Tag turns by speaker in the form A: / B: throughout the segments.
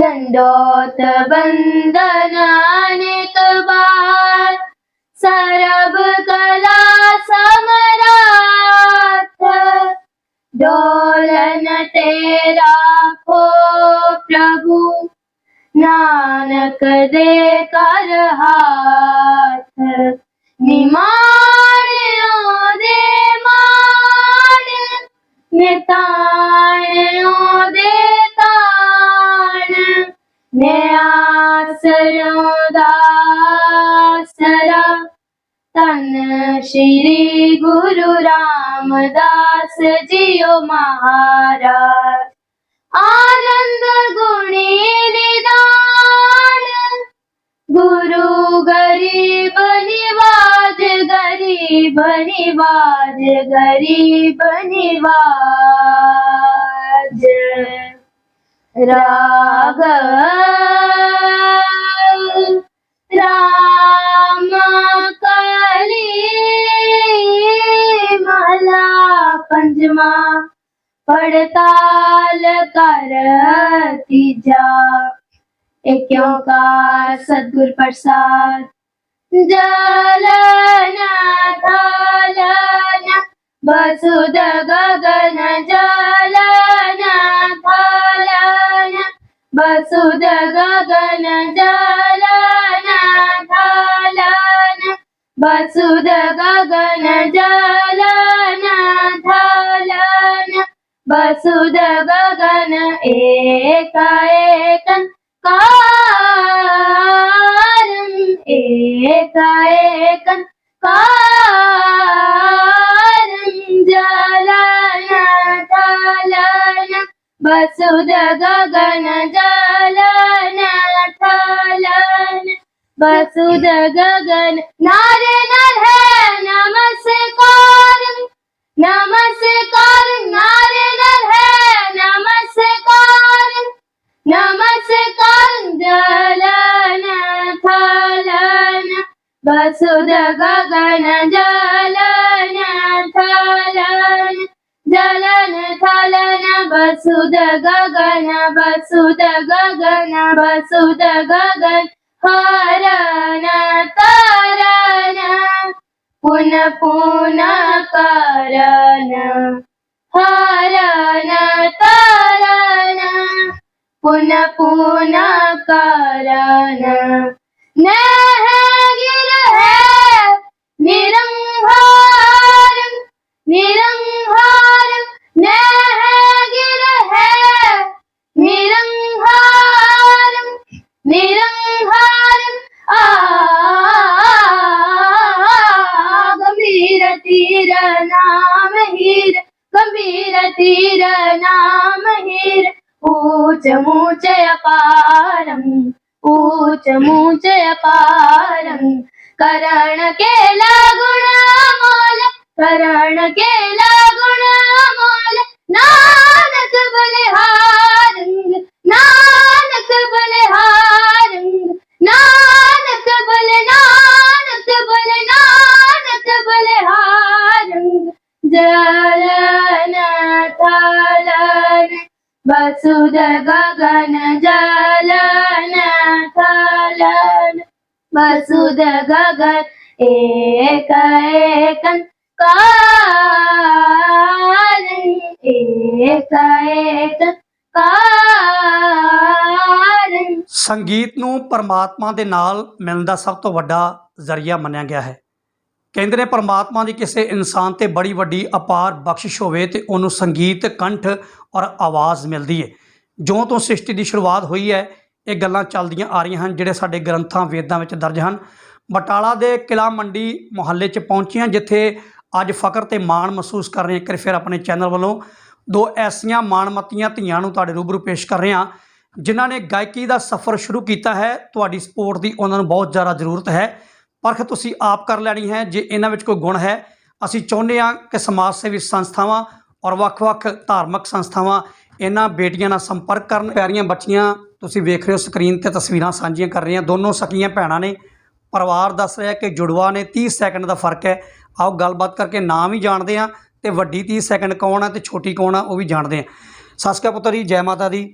A: दण्डोत वन्दनानि कबार सरब कला समराथ डोलन तेरा हो प्रभु नानक दे कर हाथ निमाणियों दे मान निताणियों दे ਮੇਰਾ ਦਾ ਸਰਾ ਤਨ ਸ਼੍ਰੀ ਗੁਰੂ ਰਾਮਦਾਸ ਜੀਓ ਮਹਾਰਾਜ ਆਨੰਦ ਗੁਣੀ ਨਿਦਾਨ ਗੁਰੂ ਗਰੀਬ ਨਿਵਾਜ ਗਰੀਬ ਨਿਵਾਜ ਗਰੀਬ ਨਿਵਾਜ ਰਾਗ ਰਾਮ ਕਲੀ ਮਹਲਾ ਪੰਜਵਾ ਪੜਤਾਲ ਕਰ ਤੀਜਾ ਇਹ ਕਿਉਂ ਕਾ ਸਤਗੁਰ ਪ੍ਰਸਾਦ वसुद गगन जलना थालना वसुद गगन जलना थालना वसुद गगन जलना थालना वसुद गगन एक एकं कारं एक एकं कारं वसुद गगन जलन थलन वसुद गगन नर नर है नमस्कार नमस्कार, नर नर है नमस्कार नमस्कार जलन थलन वसुद गगन जलन ಬಸುದ ಗಗನ ಬಸುದ ಗಗನ ಬಸುದ ಗಗನ ಹಾರನ ತಾರನ ಪುನ ಪುನ ಕಾರನ ಹಾರನ ತಾರನ ಪುನ ಪುನ ಕಾರನ ನಹ ಗಿರ ನಿರಂಹಾರಂ ನಿರಂಹಾರಂ ನಹ వసుధ గగన జలన తలన వసుధ గగన ఏక
B: ਸੰਗੀਤ ਨੂੰ ਪਰਮਾਤਮਾ ਦੇ ਨਾਲ ਮਿਲਣ ਦਾ ਸਭ ਤੋਂ ਵੱਡਾ ਜ਼ਰੀਆ ਮੰਨਿਆ ਗਿਆ ਹੈ ਕਹਿੰਦੇ ਨੇ ਪਰਮਾਤਮਾ ਦੀ ਕਿਸੇ ਇਨਸਾਨ ਤੇ ਬੜੀ ਵੱਡੀ ਅਪਾਰ ਬਖਸ਼ਿਸ਼ ਹੋਵੇ ਤੇ ਉਹਨੂੰ ਸੰਗੀਤ, ਕੰਠ ਔਰ ਆਵਾਜ਼ ਮਿਲਦੀ ਹੈ ਜੋ ਤੋਂ ਸ੍ਰਿਸ਼ਟੀ ਦੀ ਸ਼ੁਰੂਆਤ ਹੋਈ ਹੈ, ਇਹ ਗੱਲਾਂ ਚੱਲਦੀਆਂ ਆ ਰਹੀਆਂ ਹਨ, ਜਿਹੜੇ ਸਾਡੇ ਗ੍ਰੰਥਾਂ, ਵੇਦਾਂ ਵਿੱਚ ਦਰਜ ਹਨ। ਬਟਾਲਾ ਦੇ ਕਿਲਾ ਮੰਡੀ ਮੁਹੱਲੇ 'ਚ ਪਹੁੰਚੀਆਂ ਜਿੱਥੇ ਅੱਜ ਫਖਰ ਤੇ ਮਾਣ ਮਹਿਸੂਸ ਕਰ ਰਹੇ ਹਾਂ। ਇੱਕ ਵਾਰੀ ਫਿਰ ਆਪਣੇ ਚੈਨਲ ਵੱਲੋਂ ਦੋ ਐਸੀਆਂ ਮਾਣਮੱਤੀਆਂ ਧੀਆਂ ਨੂੰ ਤੁਹਾਡੇ ਰੂਬਰੂ ਪੇਸ਼ ਕਰ ਰਹੇ ਹਾਂ, ਜਿਨ੍ਹਾਂ ਨੇ ਗਾਇਕੀ ਦਾ ਸਫ਼ਰ ਸ਼ੁਰੂ ਕੀਤਾ ਹੈ। ਤੁਹਾਡੀ ਸਪੋਰਟ ਦੀ ਉਹਨਾਂ ਨੂੰ ਬਹੁਤ ਜ਼ਿਆਦਾ ਜ਼ਰੂਰਤ ਹੈ। ਪਰਖ ਤੁਸੀਂ ਆਪ ਕਰ ਲੈਣੀ ਹੈ ਜੇ ਇਹਨਾਂ ਵਿੱਚ ਕੋਈ ਗੁਣ ਹੈ ਅਸੀਂ ਚਾਹੁੰਦੇ ਹਾਂ ਕਿ ਸਮਾਜ ਸੇਵੀ ਸੰਸਥਾਵਾਂ ਔਰ ਵੱਖ-ਵੱਖ ਧਾਰਮਿਕ ਸੰਸਥਾਵਾਂ ਇਹਨਾਂ ਬੇਟੀਆਂ ਨਾਲ ਸੰਪਰਕ ਕਰਨ ਪਿਆਰੀਆਂ ਬੱਚੀਆਂ ਤੁਸੀਂ ਵੇਖ ਰਹੇ ਹੋ ਸਕਰੀਨ ਤੇ ਤਸਵੀਰਾਂ ਸਾਂਝੀਆਂ ਕਰ ਰਹੀਆਂ ਦੋਨੋਂ ਸਕੀਆਂ ਭੈਣਾਂ ਨੇ ਪਰਿਵਾਰ ਦੱਸ ਰਿਹਾ ਕਿ ਜੁੜਵਾ ਨੇ 30 ਸੈਕਿੰਡ ਦਾ ਫ਼ਰਕ ਹੈ ਆਓ ਗੱਲਬਾਤ ਕਰਕੇ ਨਾਮ ਹੀ ਜਾਣਦੇ ਹਾਂ ਤੇ ਵੱਡੀ 30 ਸੈਕਿੰਡ ਕੌਣ ਆ ਤੇ ਛੋਟੀ ਕੌਣ ਆ ਉਹ ਵੀ ਜਾਣਦੇ ਹਾਂ। ਸਸਕਾ ਪੁੱਤਰ ਜੀ ਜੈ ਮਾਤਾ ਦੀ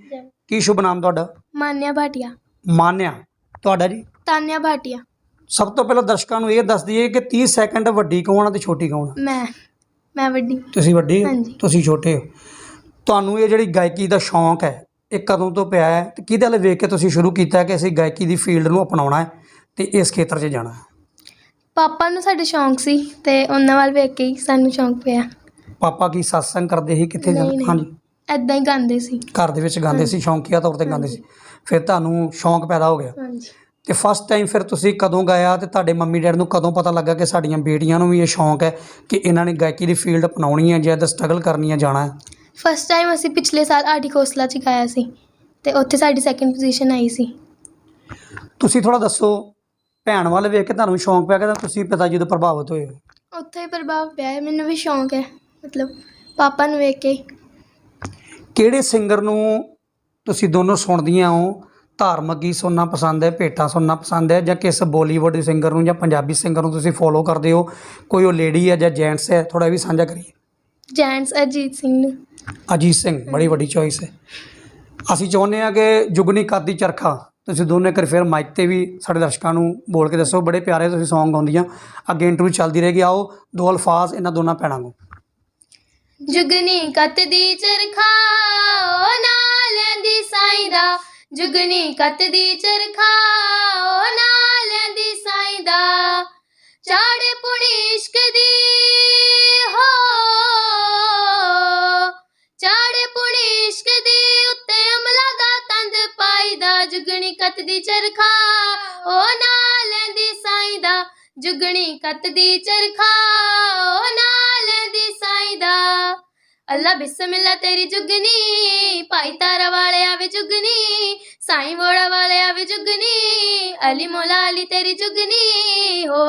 B: ਕੀ ਸ਼ੁਭ ਨਾਮ ਤੁਹਾਡਾ?
A: ਮਾਨਿਆ ਭਾਟੀਆ।
B: ਮਾਨਿਆ ਤੁਹਾਡਾ ਜੀ?
A: ਤਾਨਿਆ ਭਾਟੀਆ।
B: ਸਭ ਤੋਂ ਪਹਿਲਾਂ ਦਰਸ਼ਕਾਂ ਨੂੰ ਇਹ ਦੱਸ ਦਈਏ ਕਿ 30 ਸੈਕਿੰਡ ਵੱਡੀ ਕੌਣ ਆ ਤੇ ਛੋਟੀ ਕੌਣ ਆ?
A: ਮੈਂ ਮੈਂ ਵੱਡੀ।
B: ਤੁਸੀਂ ਵੱਡੇ? ਹੋ
A: ਹਾਂਜੀ।
B: ਤੁਸੀਂ ਛੋਟੇ ਹੋ। ਤੁਹਾਨੂੰ ਇਹ ਜਿਹੜੀ ਗਾਇਕੀ ਦਾ ਸ਼ੌਂਕ ਹੈ ਇਹ ਕਦੋਂ ਤੋਂ ਪਿਆ ਹੈ ਤੇ ਕਿਹਦੇ ਵੱਲ ਵੇਖ ਕੇ ਤੁਸੀਂ ਸ਼ੁਰੂ ਕੀਤਾ ਕਿ ਅਸੀਂ ਗਾਇਕੀ ਦੀ ਫੀਲਡ ਨੂੰ ਅਪਣਾਉਣਾ ਹੈ ਤੇ ਇਸ ਖੇਤਰ 'ਚ ਜਾਣਾ ਹੈ?
A: ਪਾਪਾ ਨੂੰ ਸਾਡੇ ਸ਼ੌਂਕ ਸੀ ਤੇ ਉਹਨਾਂ ਵੱਲ ਵੇਖ ਕੇ ਹੀ ਸਾਨੂੰ ਸ਼ੌਂਕ ਪਿਆ।
B: ਪਾਪਾ ਕੀ satsang ਕਰਦੇ ਸੀ ਕਿੱਥੇ
A: ਨਹੀਂ,
B: ਜਾਂਦੇ
A: ਨਹੀਂ।
B: ਹਾਂਜੀ।
A: ਐਦਾਂ ਹੀ ਗਾਉਂਦੇ ਸੀ।
B: ਘਰ ਦੇ ਵਿੱਚ ਗਾਉਂਦੇ ਸੀ ਸ਼ੌਂਕੀਆ ਤੌਰ ਤੇ ਗਾਉਂਦੇ ਸੀ। ਫਿਰ ਤੁਹਾਨੂੰ ਸ਼ੌਂਕ ਪੈਦਾ ਹੋ ਗਿਆ?
A: ਹਾਂਜੀ।
B: ਤੇ ਫਸਟ ਟਾਈਮ ਫਿਰ ਤੁਸੀਂ ਕਦੋਂ ਗਾਇਆ ਤੇ ਤੁਹਾਡੇ ਮੰਮੀ ਡੈਡ ਨੂੰ ਕਦੋਂ ਪਤਾ ਲੱਗਾ ਕਿ ਸਾਡੀਆਂ ਬੇਟੀਆਂ ਨੂੰ ਵੀ ਇਹ ਸ਼ੌਂਕ ਹੈ ਕਿ ਇਹਨਾਂ ਨੇ ਗਾਇਕੀ ਦੀ ਫੀਲਡ ਅਪਣਾਉਣੀ ਹੈ ਜਾਂ ਇਹਦਾ ਸਟਰਗਲ ਕਰਨੀ ਹੈ ਜਾਣਾ ਹੈ?
A: ਫਸਟ ਟਾਈਮ ਅਸੀਂ ਪਿਛਲੇ ਸਾਲ ਆਰਟੀ ਖੋਸਲਾ ਚ ਗਾਇਆ ਸੀ ਤੇ ਉੱਥੇ ਸਾਡੀ ਸੈਕੰਡ ਪੋਜੀਸ਼ਨ ਆਈ ਸੀ।
B: ਤੁਸੀਂ ਥੋੜਾ ਦੱਸੋ ਭੈਣ ਵੱਲ ਵੇਖ ਕੇ ਤੁਹਾਨੂੰ ਸ਼ੌਂਕ ਪਿਆ ਕਿ ਤਾਂ ਤੁਸੀਂ ਪਿਤਾ ਜੀ ਤੋਂ ਪ੍ਰਭਾਵਿਤ ਹੋਏ ਹੋ?
A: ਉੱਥੇ ਹੀ ਪ੍ਰਭਾਵ ਪਿਆ ਹੈ ਮੈਨੂੰ ਵੀ ਸ਼ੌਂਕ ਹੈ ਮਤਲਬ ਪਾਪਾ ਨੂੰ ਵੇਖ ਕੇ।
B: ਕਿਹੜੇ ਸਿੰਗਰ ਨੂੰ ਤੁਸੀਂ ਦੋਨੋਂ ਸੁਣਦੀਆਂ ਹੋ ਧਾਰਮਿਕ ਗੀਤ ਸੁਣਨਾ ਪਸੰਦ ਹੈ ਭੇਟਾਂ ਸੁਣਨਾ ਪਸੰਦ ਹੈ ਜਾਂ ਕਿਸ ਬਾਲੀਵੁੱਡ ਸਿੰਗਰ ਨੂੰ ਜਾਂ ਪੰਜਾਬੀ ਸਿੰਗਰ ਨੂੰ ਤੁਸੀਂ ਫੋਲੋ ਕਰਦੇ ਹੋ? ਕੋਈ ਉਹ ਲੇਡੀ ਹੈ ਜਾਂ ਜੈਂਟਸ ਹੈ? ਥੋੜਾ ਇਹ ਵੀ ਸਾਂਝਾ ਕਰੀਏ।
A: ਜੈਂਟਸ ਅਜੀਤ ਸਿੰਘ ਨੂੰ।
B: ਅਜੀਤ ਸਿੰਘ ਬੜੀ ਵੱਡੀ ਚੋਇਸ ਹੈ। ਅਸੀਂ ਚਾਹੁੰਦੇ ਹਾਂ ਕਿ ਜੁਗਨੀ ਕਾਦੀ ਚਰਖਾ ਤੁਸੀਂ ਦੋਨੇ ਕਰ ਫਿਰ ਮਾਈਕ ਤੇ ਵੀ ਸਾਡੇ ਦਰਸ਼ਕਾਂ ਨੂੰ ਬੋਲ ਕੇ ਦੱਸੋ। ਬੜੇ ਪਿਆਰੇ ਤੁਸੀਂ Song ਗਾਉਂਦੀਆਂ। ਅੱਗੇ ਇੰਟਰਵਿਊ ਚੱਲਦੀ ਰਹੇਗੀ। ਆਓ ਦੋ ਅਲਫਾਜ਼ ਇਹਨਾਂ ਦੋਨਾਂ ਭੈਣਾਂ ਨੂੰ
A: ਜੁਗਨੀ ਕੱਤ ਦੀ ਚਰਖਾ ਜੁਗਨੀ ਕੱਤ ਦੀ ਚਰਖਾ ਓ ਨਾਲ ਲੈਂਦੀ ਸਾਈਂ ਦਾ। ਚਾੜੇ ਪੁਣੀ ਇਸ਼ਕ ਦੀ, ਹੋ। ਚਾੜੇ ਪੁਣੀ ਇਸ਼ਕ ਦੀ, ਉੱਤੇ ਅਮਲਾ ਦਾ ਤੰਦ ਪਾਈਦਾ ਜੁਗਣੀ ਕੱਤ ਦੀ ਚਰਖਾ ਓ ਨਾਲ ਲੈਂਦੀ ਸਾਈਂ ਦਾ। ਜੁਗਣੀ ਕੱਤ ਦੀ ਚਰਖਾ ਓ ਨਾਲ ਲੈਂਦੀ ਸਾਈਂ ਦਾ। ਅੱਲਾ ਬਿਸਮਿਲ੍ਲਾ ਤੇਰੀ ਜੁਗਨੀ, ਭਾਈ ਤਾਰਾ ਵਾਲੇ ਆਵੇ ਜੁਗਨੀ, ਸਾਈਂ ਮੋੜਾ ਵਾਲੇ ਆਵੇ ਜੁਗਨੀ, ਅਲੀ ਮੌਲਾ ਅਲੀ ਤੇਰੀ ਜੁਗਨੀ, ਹੋ।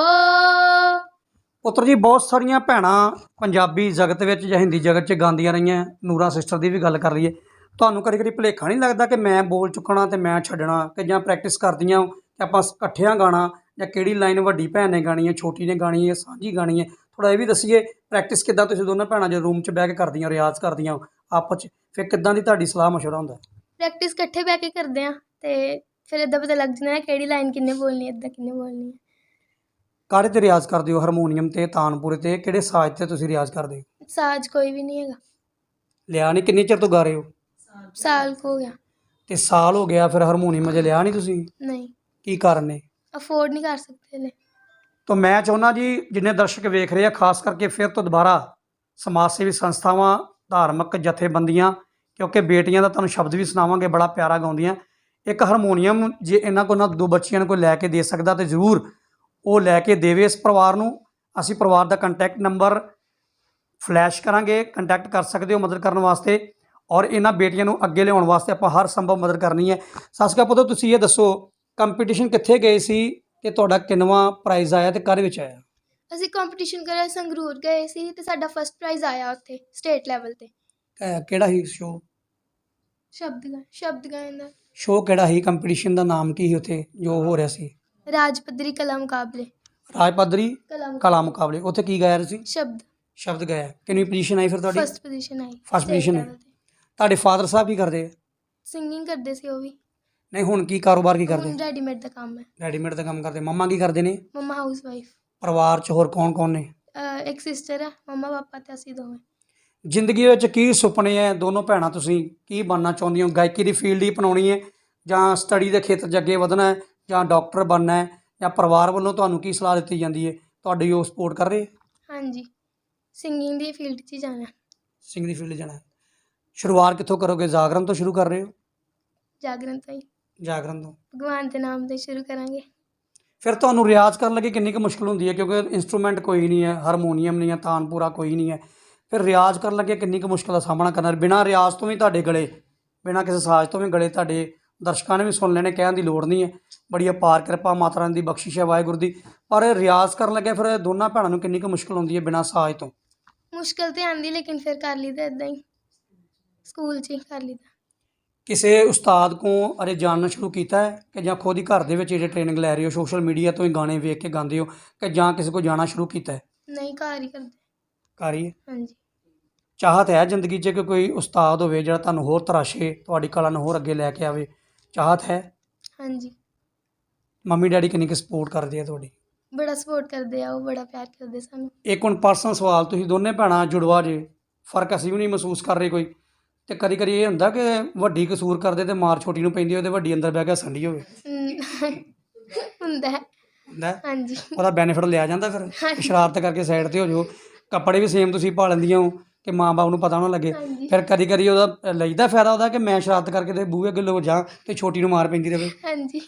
B: ਪੁੱਤਰ ਜੀ, ਬਹੁਤ ਸਾਰੀਆਂ ਭੈਣਾਂ ਪੰਜਾਬੀ ਜਗਤ ਵਿੱਚ ਜਾਂ ਹਿੰਦੀ ਜਗਤ 'ਚ ਗਾਉਂਦੀਆਂ ਰਹੀਆਂ, ਨੂਰਾ ਸਿਸਟਰ ਦੀ ਵੀ ਗੱਲ ਕਰ ਲਈਏ। ਤੁਹਾਨੂੰ ਕਦੇ ਕਦੇ ਭੁਲੇਖਾ ਨਹੀਂ ਲੱਗਦਾ ਕਿ ਮੈਂ ਬੋਲ ਚੁੱਕਣਾ ਤੇ ਮੈਂ ਛੱਡਣਾ ਕਿ ਜਾਂ ਪ੍ਰੈਕਟਿਸ ਕਰਦੀਆਂ ਕਿ ਆਪਾਂ ਇਕੱਠਿਆਂ ਗਾਣਾ ਜਾਂ ਕਿਹੜੀ ਲਾਈਨ ਵੱਡੀ ਭੈਣ ਨੇ ਗਾਣੀ ਹੈ, ਛੋਟੀ ਨੇ ਗਾਣੀ ਹੈ, ਸਾਂਝੀ ਗਾਣੀ ਹੈ। ਥੋੜਾ ਇਹ ਵੀ ਦੱਸੀਏ ਪ੍ਰੈਕਟਿਸ ਕਿੱਦਾਂ ਤੁਸੀਂ ਦੋਨਾਂ ਭੈਣਾਂ ਜੇ ਰੂਮ 'ਚ ਬਹਿ ਕੇ ਕਰਦੀਆਂ ਰਿਆਜ਼ ਕਰਦੀਆਂ ਆਪਸ 'ਚ ਫਿਰ ਕਿੱਦਾਂ ਦੀ ਤੁਹਾਡੀ ਸਲਾਹ ਮਸ਼ਵਰਾ ਹੁੰਦਾ?
A: ਪ੍ਰੈਕਟਿਸ ਇਕੱਠੇ ਬਹਿ ਕੇ ਕਰਦੇ ਆ ਤੇ ਫਿਰ ਇਦਾਂ ਪਤਾ ਲੱਗ ਜਾਂਦਾ ਹੈ ਕਿਹੜੀ ਲਾਈਨ ਕਿੰਨੇ ਬੋਲਣੀ ਹੈ ਇਦਾਂ ਕਿੰਨੇ ਬੋਲਣੀ ਹੈ।
B: ਕਾਹਦੇ ਤੇ ਰਿਆਜ਼ ਕਰਦੇ ਹੋ? ਹਾਰਮੋਨੀਅਮ ਤੇ ਤਾਨਪੁਰੇ ਤੇ ਕਿਹੜੇ ਸਾਜ਼ ਤੇ ਤੁਸੀਂ ਰਿਆਜ਼ ਕਰਦੇ ਹੋ?
A: ਸਾਜ ਕੋਈ ਵੀ ਨਹੀਂ ਹੈਗਾ।
B: ਲਿਆ ਨਹੀਂ? ਕਿੰਨੇ ਚਿਰ ਤੋਂ ਗਾ ਰਹੇ ਹੋ?
A: ਸਾਲ ਕੁ ਹੋ ਗਿਆ।
B: ਤੇ ਸਾਲ ਹੋ ਗਿਆ ਫਿਰ ਹਾਰਮੋਨੀਅਮ ਅਜੇ ਲਿਆ ਨਹੀਂ ਤੁਸੀਂ?
A: ਨਹੀਂ।
B: ਕੀ ਕਾਰਨ ਨੇ?
A: ਅਫੋਰਡ ਨਹੀਂ ਕਰ ਸਕਦੇ ਨੇ
B: ਤਾਂ ਮੈਂ ਚਾਹੁੰਦਾ ਜੀ ਜਿੰਨੇ ਦਰਸ਼ਕ ਵੇਖ ਰਹੇ ਆ, ਖਾਸ ਕਰਕੇ ਫਿਰ ਤੋਂ ਦੁਬਾਰਾ ਸਮਾਜ ਸੇਵੀ ਸੰਸਥਾਵਾਂ, ਧਾਰਮਿਕ ਜਥੇਬੰਦੀਆਂ, ਕਿਉਂਕਿ ਬੇਟੀਆਂ ਦਾ ਤੁਹਾਨੂੰ ਸ਼ਬਦ ਵੀ ਸੁਣਾਵਾਂਗੇ, ਬੜਾ ਪਿਆਰਾ ਗਾਉਂਦੀਆਂ। ਇੱਕ ਹਾਰਮੋਨੀਅਮ ਜੇ ਇਹਨਾਂ ਕੋਲ ਨਾ ਦੋ ਬੱਚਿਆਂ ਨੂੰ ਕੋਈ ਲੈ ਕੇ ਦੇ ਸਕਦਾ ਤੇ ਜ਼ਰੂਰ ਉਹ ਲੈ ਕੇ ਦੇਵੇ ਇਸ ਪਰਿਵਾਰ ਨੂੰ। ਅਸੀਂ ਪਰਿਵਾਰ ਦਾ ਕੰਟੈਕਟ ਨੰਬਰ ਫਲੈਸ਼ ਕਰਾਂਗੇ ਕੰਟੈਕਟ ਕਰ ਸਕਦੇ ਹੋ ਮਦਦ ਕਰਨ ਵਾਸਤੇ। ਔਰ ਇਹਨਾਂ ਬੇਟੀਆਂ ਨੂੰ ਅੱਗੇ ਲਿਆਉਣ ਵਾਸਤੇ ਆਪਾਂ ਹਰ ਸੰਭਵ ਮਦਦ ਕਰਨੀ ਹੈ। ਸਾਸਕਾ ਪੁੱਤਰ ਤੁਸੀਂ ਇਹ ਦੱਸੋ ਕੰਪੀਟੀਸ਼ਨ ਕਿੱਥੇ ਗਏ ਸੀ? ਤੇ ਤੁਹਾਡਾ ਕਿੰਨਵਾਂ ਪ੍ਰਾਈਜ਼ ਆਇਆ ਤੇ ਕਾਹਦੇ ਵਿੱਚ ਆਇਆ?
A: ਅਸੀਂ ਕੰਪੀਟੀਸ਼ਨ ਕਰਿਆ ਸੰਗਰੂਰ ਗਏ ਸੀ ਤੇ ਸਾਡਾ ਫਸਟ ਪ੍ਰਾਈਜ਼ ਆਇਆ ਉੱਥੇ ਸਟੇਟ ਲੈਵਲ ਤੇ।
B: ਅਹ ਕਿਹੜਾ ਸੀ ਸ਼ੋਅ
A: ਸ਼ਬਦ ਗਾ ਸ਼ਬਦ ਗਾਇਨ ਦਾ।
B: ਸ਼ੋਅ ਕਿਹੜਾ ਸੀ? ਕੰਪੀਟੀਸ਼ਨ ਦਾ ਨਾਮ ਕੀ ਸੀ ਉੱਥੇ ਜੋ ਹੋ ਰਿਹਾ ਸੀ?
A: ਰਾਜ ਪੱਧਰੀ ਕਲਾ ਮੁਕਾਬਲੇ।
B: ਰਾਜ ਪੱਧਰੀ
A: ਕਲਾ ਮੁਕਾਬਲੇ।
B: ਕਲਾ ਮੁਕਾਬਲੇ ਉੱਥੇ ਕੀ ਗਾਇਆ ਸੀ
A: ਸ਼ਬਦ।
B: ਸ਼ਬਦ ਗਾਇਆ। ਕਿੰਨੀ ਪੋਜੀਸ਼ਨ ਆਈ ਫਿਰ ਤੁਹਾਡੀ?
A: ਫਸਟ ਪੋਜੀਸ਼ਨ ਆਈ।
B: First position ਆਈ। ਤੁਹਾਡੇ ਫਾਦਰ ਸਾਹਿਬ ਕੀ ਕਰਦੇ ਆ?
A: ਸਿੰਗਿੰਗ ਕਰਦੇ ਸੀ ਉਹ ਵੀ।
B: ਨਹੀਂ ਹੁਣ ਕੀ ਕਾਰੋਬਾਰ ਕੀ ਕਰਦੇ?
A: ਹੁਣ ਰੈਡੀਮੇਡ ਦਾ ਕੰਮ ਹੈ।
B: ਰੈਡੀਮੇਡ ਦਾ ਕੰਮ ਕਰਦੇ। ਮੰਮਾ ਕੀ ਕਰਦੇ ਨੇ?
A: ਮਮਾ ਹਾਊਸ ਵਾਈਫ
B: ਪਰਿਵਾਰ 'ਚ ਹੋਰ ਕੌਣ ਕੌਣ ਨੇ?
A: ਇੱਕ ਸਿਸਟਰ ਹੈ ਮਮਾ ਪਾਪਾ ਤੇ ਅਸੀਂ ਦੋਵੇਂ।
B: ਜ਼ਿੰਦਗੀ ਵਿੱਚ ਕੀ ਸੁਪਨੇ ਹੈ ਦੋਨੋਂ ਭੈਣਾਂ ਤੁਸੀਂ ਕੀ ਬਣਨਾ ਚਾਹੁੰਦੀਆਂ ਹੋ? ਗਾਇਕੀ ਦੀ ਫੀਲਡ ਹੀ ਅਪਣਾਉਣੀ ਹੈ ਜਾਂ ਸਟੱਡੀ ਦੇ ਖੇਤਰ 'ਚ ਅੱਗੇ ਵਧਣਾ ਹੈ ਜਾਂ ਡਾਕਟਰ ਬਣਨਾ ਹੈ ਜਾਂ ਪਰਿਵਾਰ ਵੱਲੋਂ ਤੁਹਾਨੂੰ ਕੀ ਸਲਾਹ ਦਿੱਤੀ ਜਾਂਦੀ ਹੈ ਤੁਹਾਡੀ ਉਹ ਸਪੋਰਟ ਕਰ ਰਹੇ
A: ਹਾਂਜੀ। ਸਿੰਗਿੰਗ ਦੀ ਫੀਲਡ 'ਚ ਹੀ ਜਾਣਾ।
B: ਸਿੰਘ ਦੀ ਫੀਲਡ ਜਾਣਾ ਹੈ ਸ਼ੁਰੂਆਤ ਕਿੱਥੋਂ ਕਰੋਗੇ? ਜਾਗਰਣ ਤੋਂ ਸ਼ੁਰੂ ਕਰ ਰਹੇ ਹੋ?
A: ਜਾਗਰਣ ਤੋਂ ਹੀ।
B: ਜਾਗਰਣ ਤੋਂ।
A: ਭਗਵਾਨ ਦੇ ਨਾਮ ਤੇ ਸ਼ੁਰੂ ਕਰਾਂਗੇ।
B: ਫਿਰ ਤੁਹਾਨੂੰ ਰਿਆਜ਼ ਕਰਨ ਲੱਗੇ ਕਿੰਨੀ ਕੁ ਮੁਸ਼ਕਲ ਹੁੰਦੀ ਹੈ ਕਿਉਂਕਿ ਇਨਸਟਰੂਮੈਂਟ ਕੋਈ ਨਹੀਂ ਹੈ ਹਾਰਮੋਨੀਅਮ ਨਹੀਂ ਹੈ ਤਾਨਪੂਰਾ ਕੋਈ ਨਹੀਂ ਹੈ। ਫਿਰ ਰਿਆਜ਼ ਕਰਨ ਲੱਗੇ ਕਿੰਨੀ ਕੁ ਮੁਸ਼ਕਲ ਦਾ ਸਾਹਮਣਾ ਕਰਨਾ। ਬਿਨਾਂ ਰਿਆਜ਼ ਤੋਂ ਵੀ ਤੁਹਾਡੇ ਗਲੇ ਬਿਨਾਂ ਕਿਸੇ ਸਾਜ਼ ਤੋਂ ਵੀ ਗਲੇ ਤੁਹਾਡੇ ਦਰਸ਼ਕਾਂ ਨੇ ਵੀ ਸੁਣ ਲੈਣੇ ਕਹਿਣ ਦੀ ਲੋੜ ਨਹੀਂ ਹੈ। ਬੜੀ ਅਪਾਰ ਕਿਰਪਾ ਮਾਤਾ ਰਾਣੀ ਦੀ ਬਖਸ਼ਿਸ਼ ਹੈ ਵਾਹਿਗੁਰੂ ਦੀ। ਪਰ ਰਿਆਜ਼ ਕਰਨ ਲੱਗੇ ਫਿਰ ਦੋਨਾਂ ਭੈਣਾਂ ਨੂੰ ਕਿੰਨੀ ਕੁ ਮੁਸ਼ਕਲ ਹੁੰਦੀ ਹੈ ਬਿਨਾਂ ਸਾਜ਼ ਤੋਂ?
A: ਮੁਸ਼ਕਲ ਤੇ ਆਂਦੀ ਲੇਕਿਨ ਫਿਰ ਕਰ ਲਈਦਾ ਇਦਾਂ ਹੀ। ਸਕੂਲ 'ਚ ਹੀ ਕਰ ਲਈਦਾ
B: ਕਿਸੇ ਉਸਤਾਦ ਕੋਲ ਅਰੇ ਜਾਣਨਾ ਸ਼ੁਰੂ ਕੀਤਾ ਹੈ ਕਿ ਜਾਂ ਖੁਦ ਹੀ ਘਰ ਦੇ ਵਿੱਚ ਜਿਹੜੇ ਟ੍ਰੇਨਿੰਗ ਲੈ ਰਹੇ ਹੋ ਸੋਸ਼ਲ ਮੀਡੀਆ ਤੋਂ ਹੀ ਗਾਣੇ ਵੇਖ ਕੇ ਗਾਉਂਦੇ ਹੋ ਕਿ ਜਾਂ ਕਿਸੇ ਕੋਲ ਜਾਣਾ ਸ਼ੁਰੂ ਕੀਤਾ ਹੈ?
A: ਨਹੀਂ ਘਰ ਹੀ ਕਰਦੇ।
B: ਘਰ ਹੀ ਹੈ?
A: ਹਾਂਜੀ।
B: ਚਾਹਤ ਹੈ ਜ਼ਿੰਦਗੀ 'ਚ ਕਿ ਕੋਈ ਉਸਤਾਦ ਹੋਵੇ ਜਿਹੜਾ ਤੁਹਾਨੂੰ ਹੋਰ ਤਰਾਸ਼ੇ ਤੁਹਾਡੀ ਕਲਾ ਨੂੰ ਹੋਰ ਅੱਗੇ ਲੈ ਕੇ ਆਵੇ? ਚਾਹਤ ਹੈ?
A: ਹਾਂਜੀ।
B: ਮੰਮੀ ਡੈਡੀ ਕਿੰਨੀ ਕੁ ਸਪੋਰਟ ਕਰਦੇ ਆ ਤੁਹਾਡੀ?
A: ਬੜਾ ਸਪੋਰਟ ਕਰਦੇ ਆ ਉਹ ਬੜਾ ਪਿਆਰ ਕਰਦੇ ਸਾਨੂੰ।
B: ਇੱਕ ਹੁਣ ਪਰਸਨਲ ਸਵਾਲ ਤੁਸੀਂ ਦੋਨੇ ਭੈਣਾਂ ਜੁੜਵਾ ਜੇ ਫ਼ਰਕ ਅਸੀਂ ਵੀ ਨਹੀਂ ਮਹਿਸੂਸ ਕਰ ਰਹੇ ਕੋਈ। ਤੇ ਕਦੀ ਕਦੀ ਇਹ ਹੁੰਦਾ ਕਿ ਵੱਡੀ ਕਸੂਰ ਕਰਦੇ ਤੇ ਮਾਰ ਛੋਟੀ ਨੂੰ ਪੈਂਦੀ ਉਹਦੇ ਵੱਡੀ ਅੰਦਰ ਬਹਿ ਕੇ ਸੰਡੀ ਹੋਵੇ?
A: ਹੁੰਦਾ। ਹੈ
B: ਹੁੰਦਾ? ਹੈ?
A: ਹਾਂਜੀ।
B: ਉਹਦਾ ਬੈਨੀਫਿਟ ਲਿਆ ਜਾਂਦਾ ਫਿਰ। ਸ਼ਰਾਰਤ ਕਰਕੇ ਸਾਈਡ ਤੇ ਹੋ ਜਾਓ। ਕੱਪੜੇ ਵੀ ਸੇਮ ਤੁਸੀਂ ਪਾ ਲੈਂਦੀਆਂ ਹੋ ਕਿ ਮਾਂ-ਬਾਪ ਨੂੰ ਪਤਾ ਨਾ ਲੱਗੇ।
A: ਹਾਂਜੀ।
B: ਫਿਰ ਕਦੀ ਕਦੀ ਉਹਦਾ ਲਈਦਾ ਫਾਇਦਾ ਉਹਦਾ ਕਿ ਮੈਂ ਸ਼ਰਾਰਤ ਕਰਕੇ ਤੇ ਬੂਹੇ ਅੱਗੇ ਲੋ ਜਾ ਤੇ ਛੋਟੀ ਨੂੰ ਮਾਰ ਪੈਂਦੀ ਰਹੇ
A: ਹਾਂਜੀ।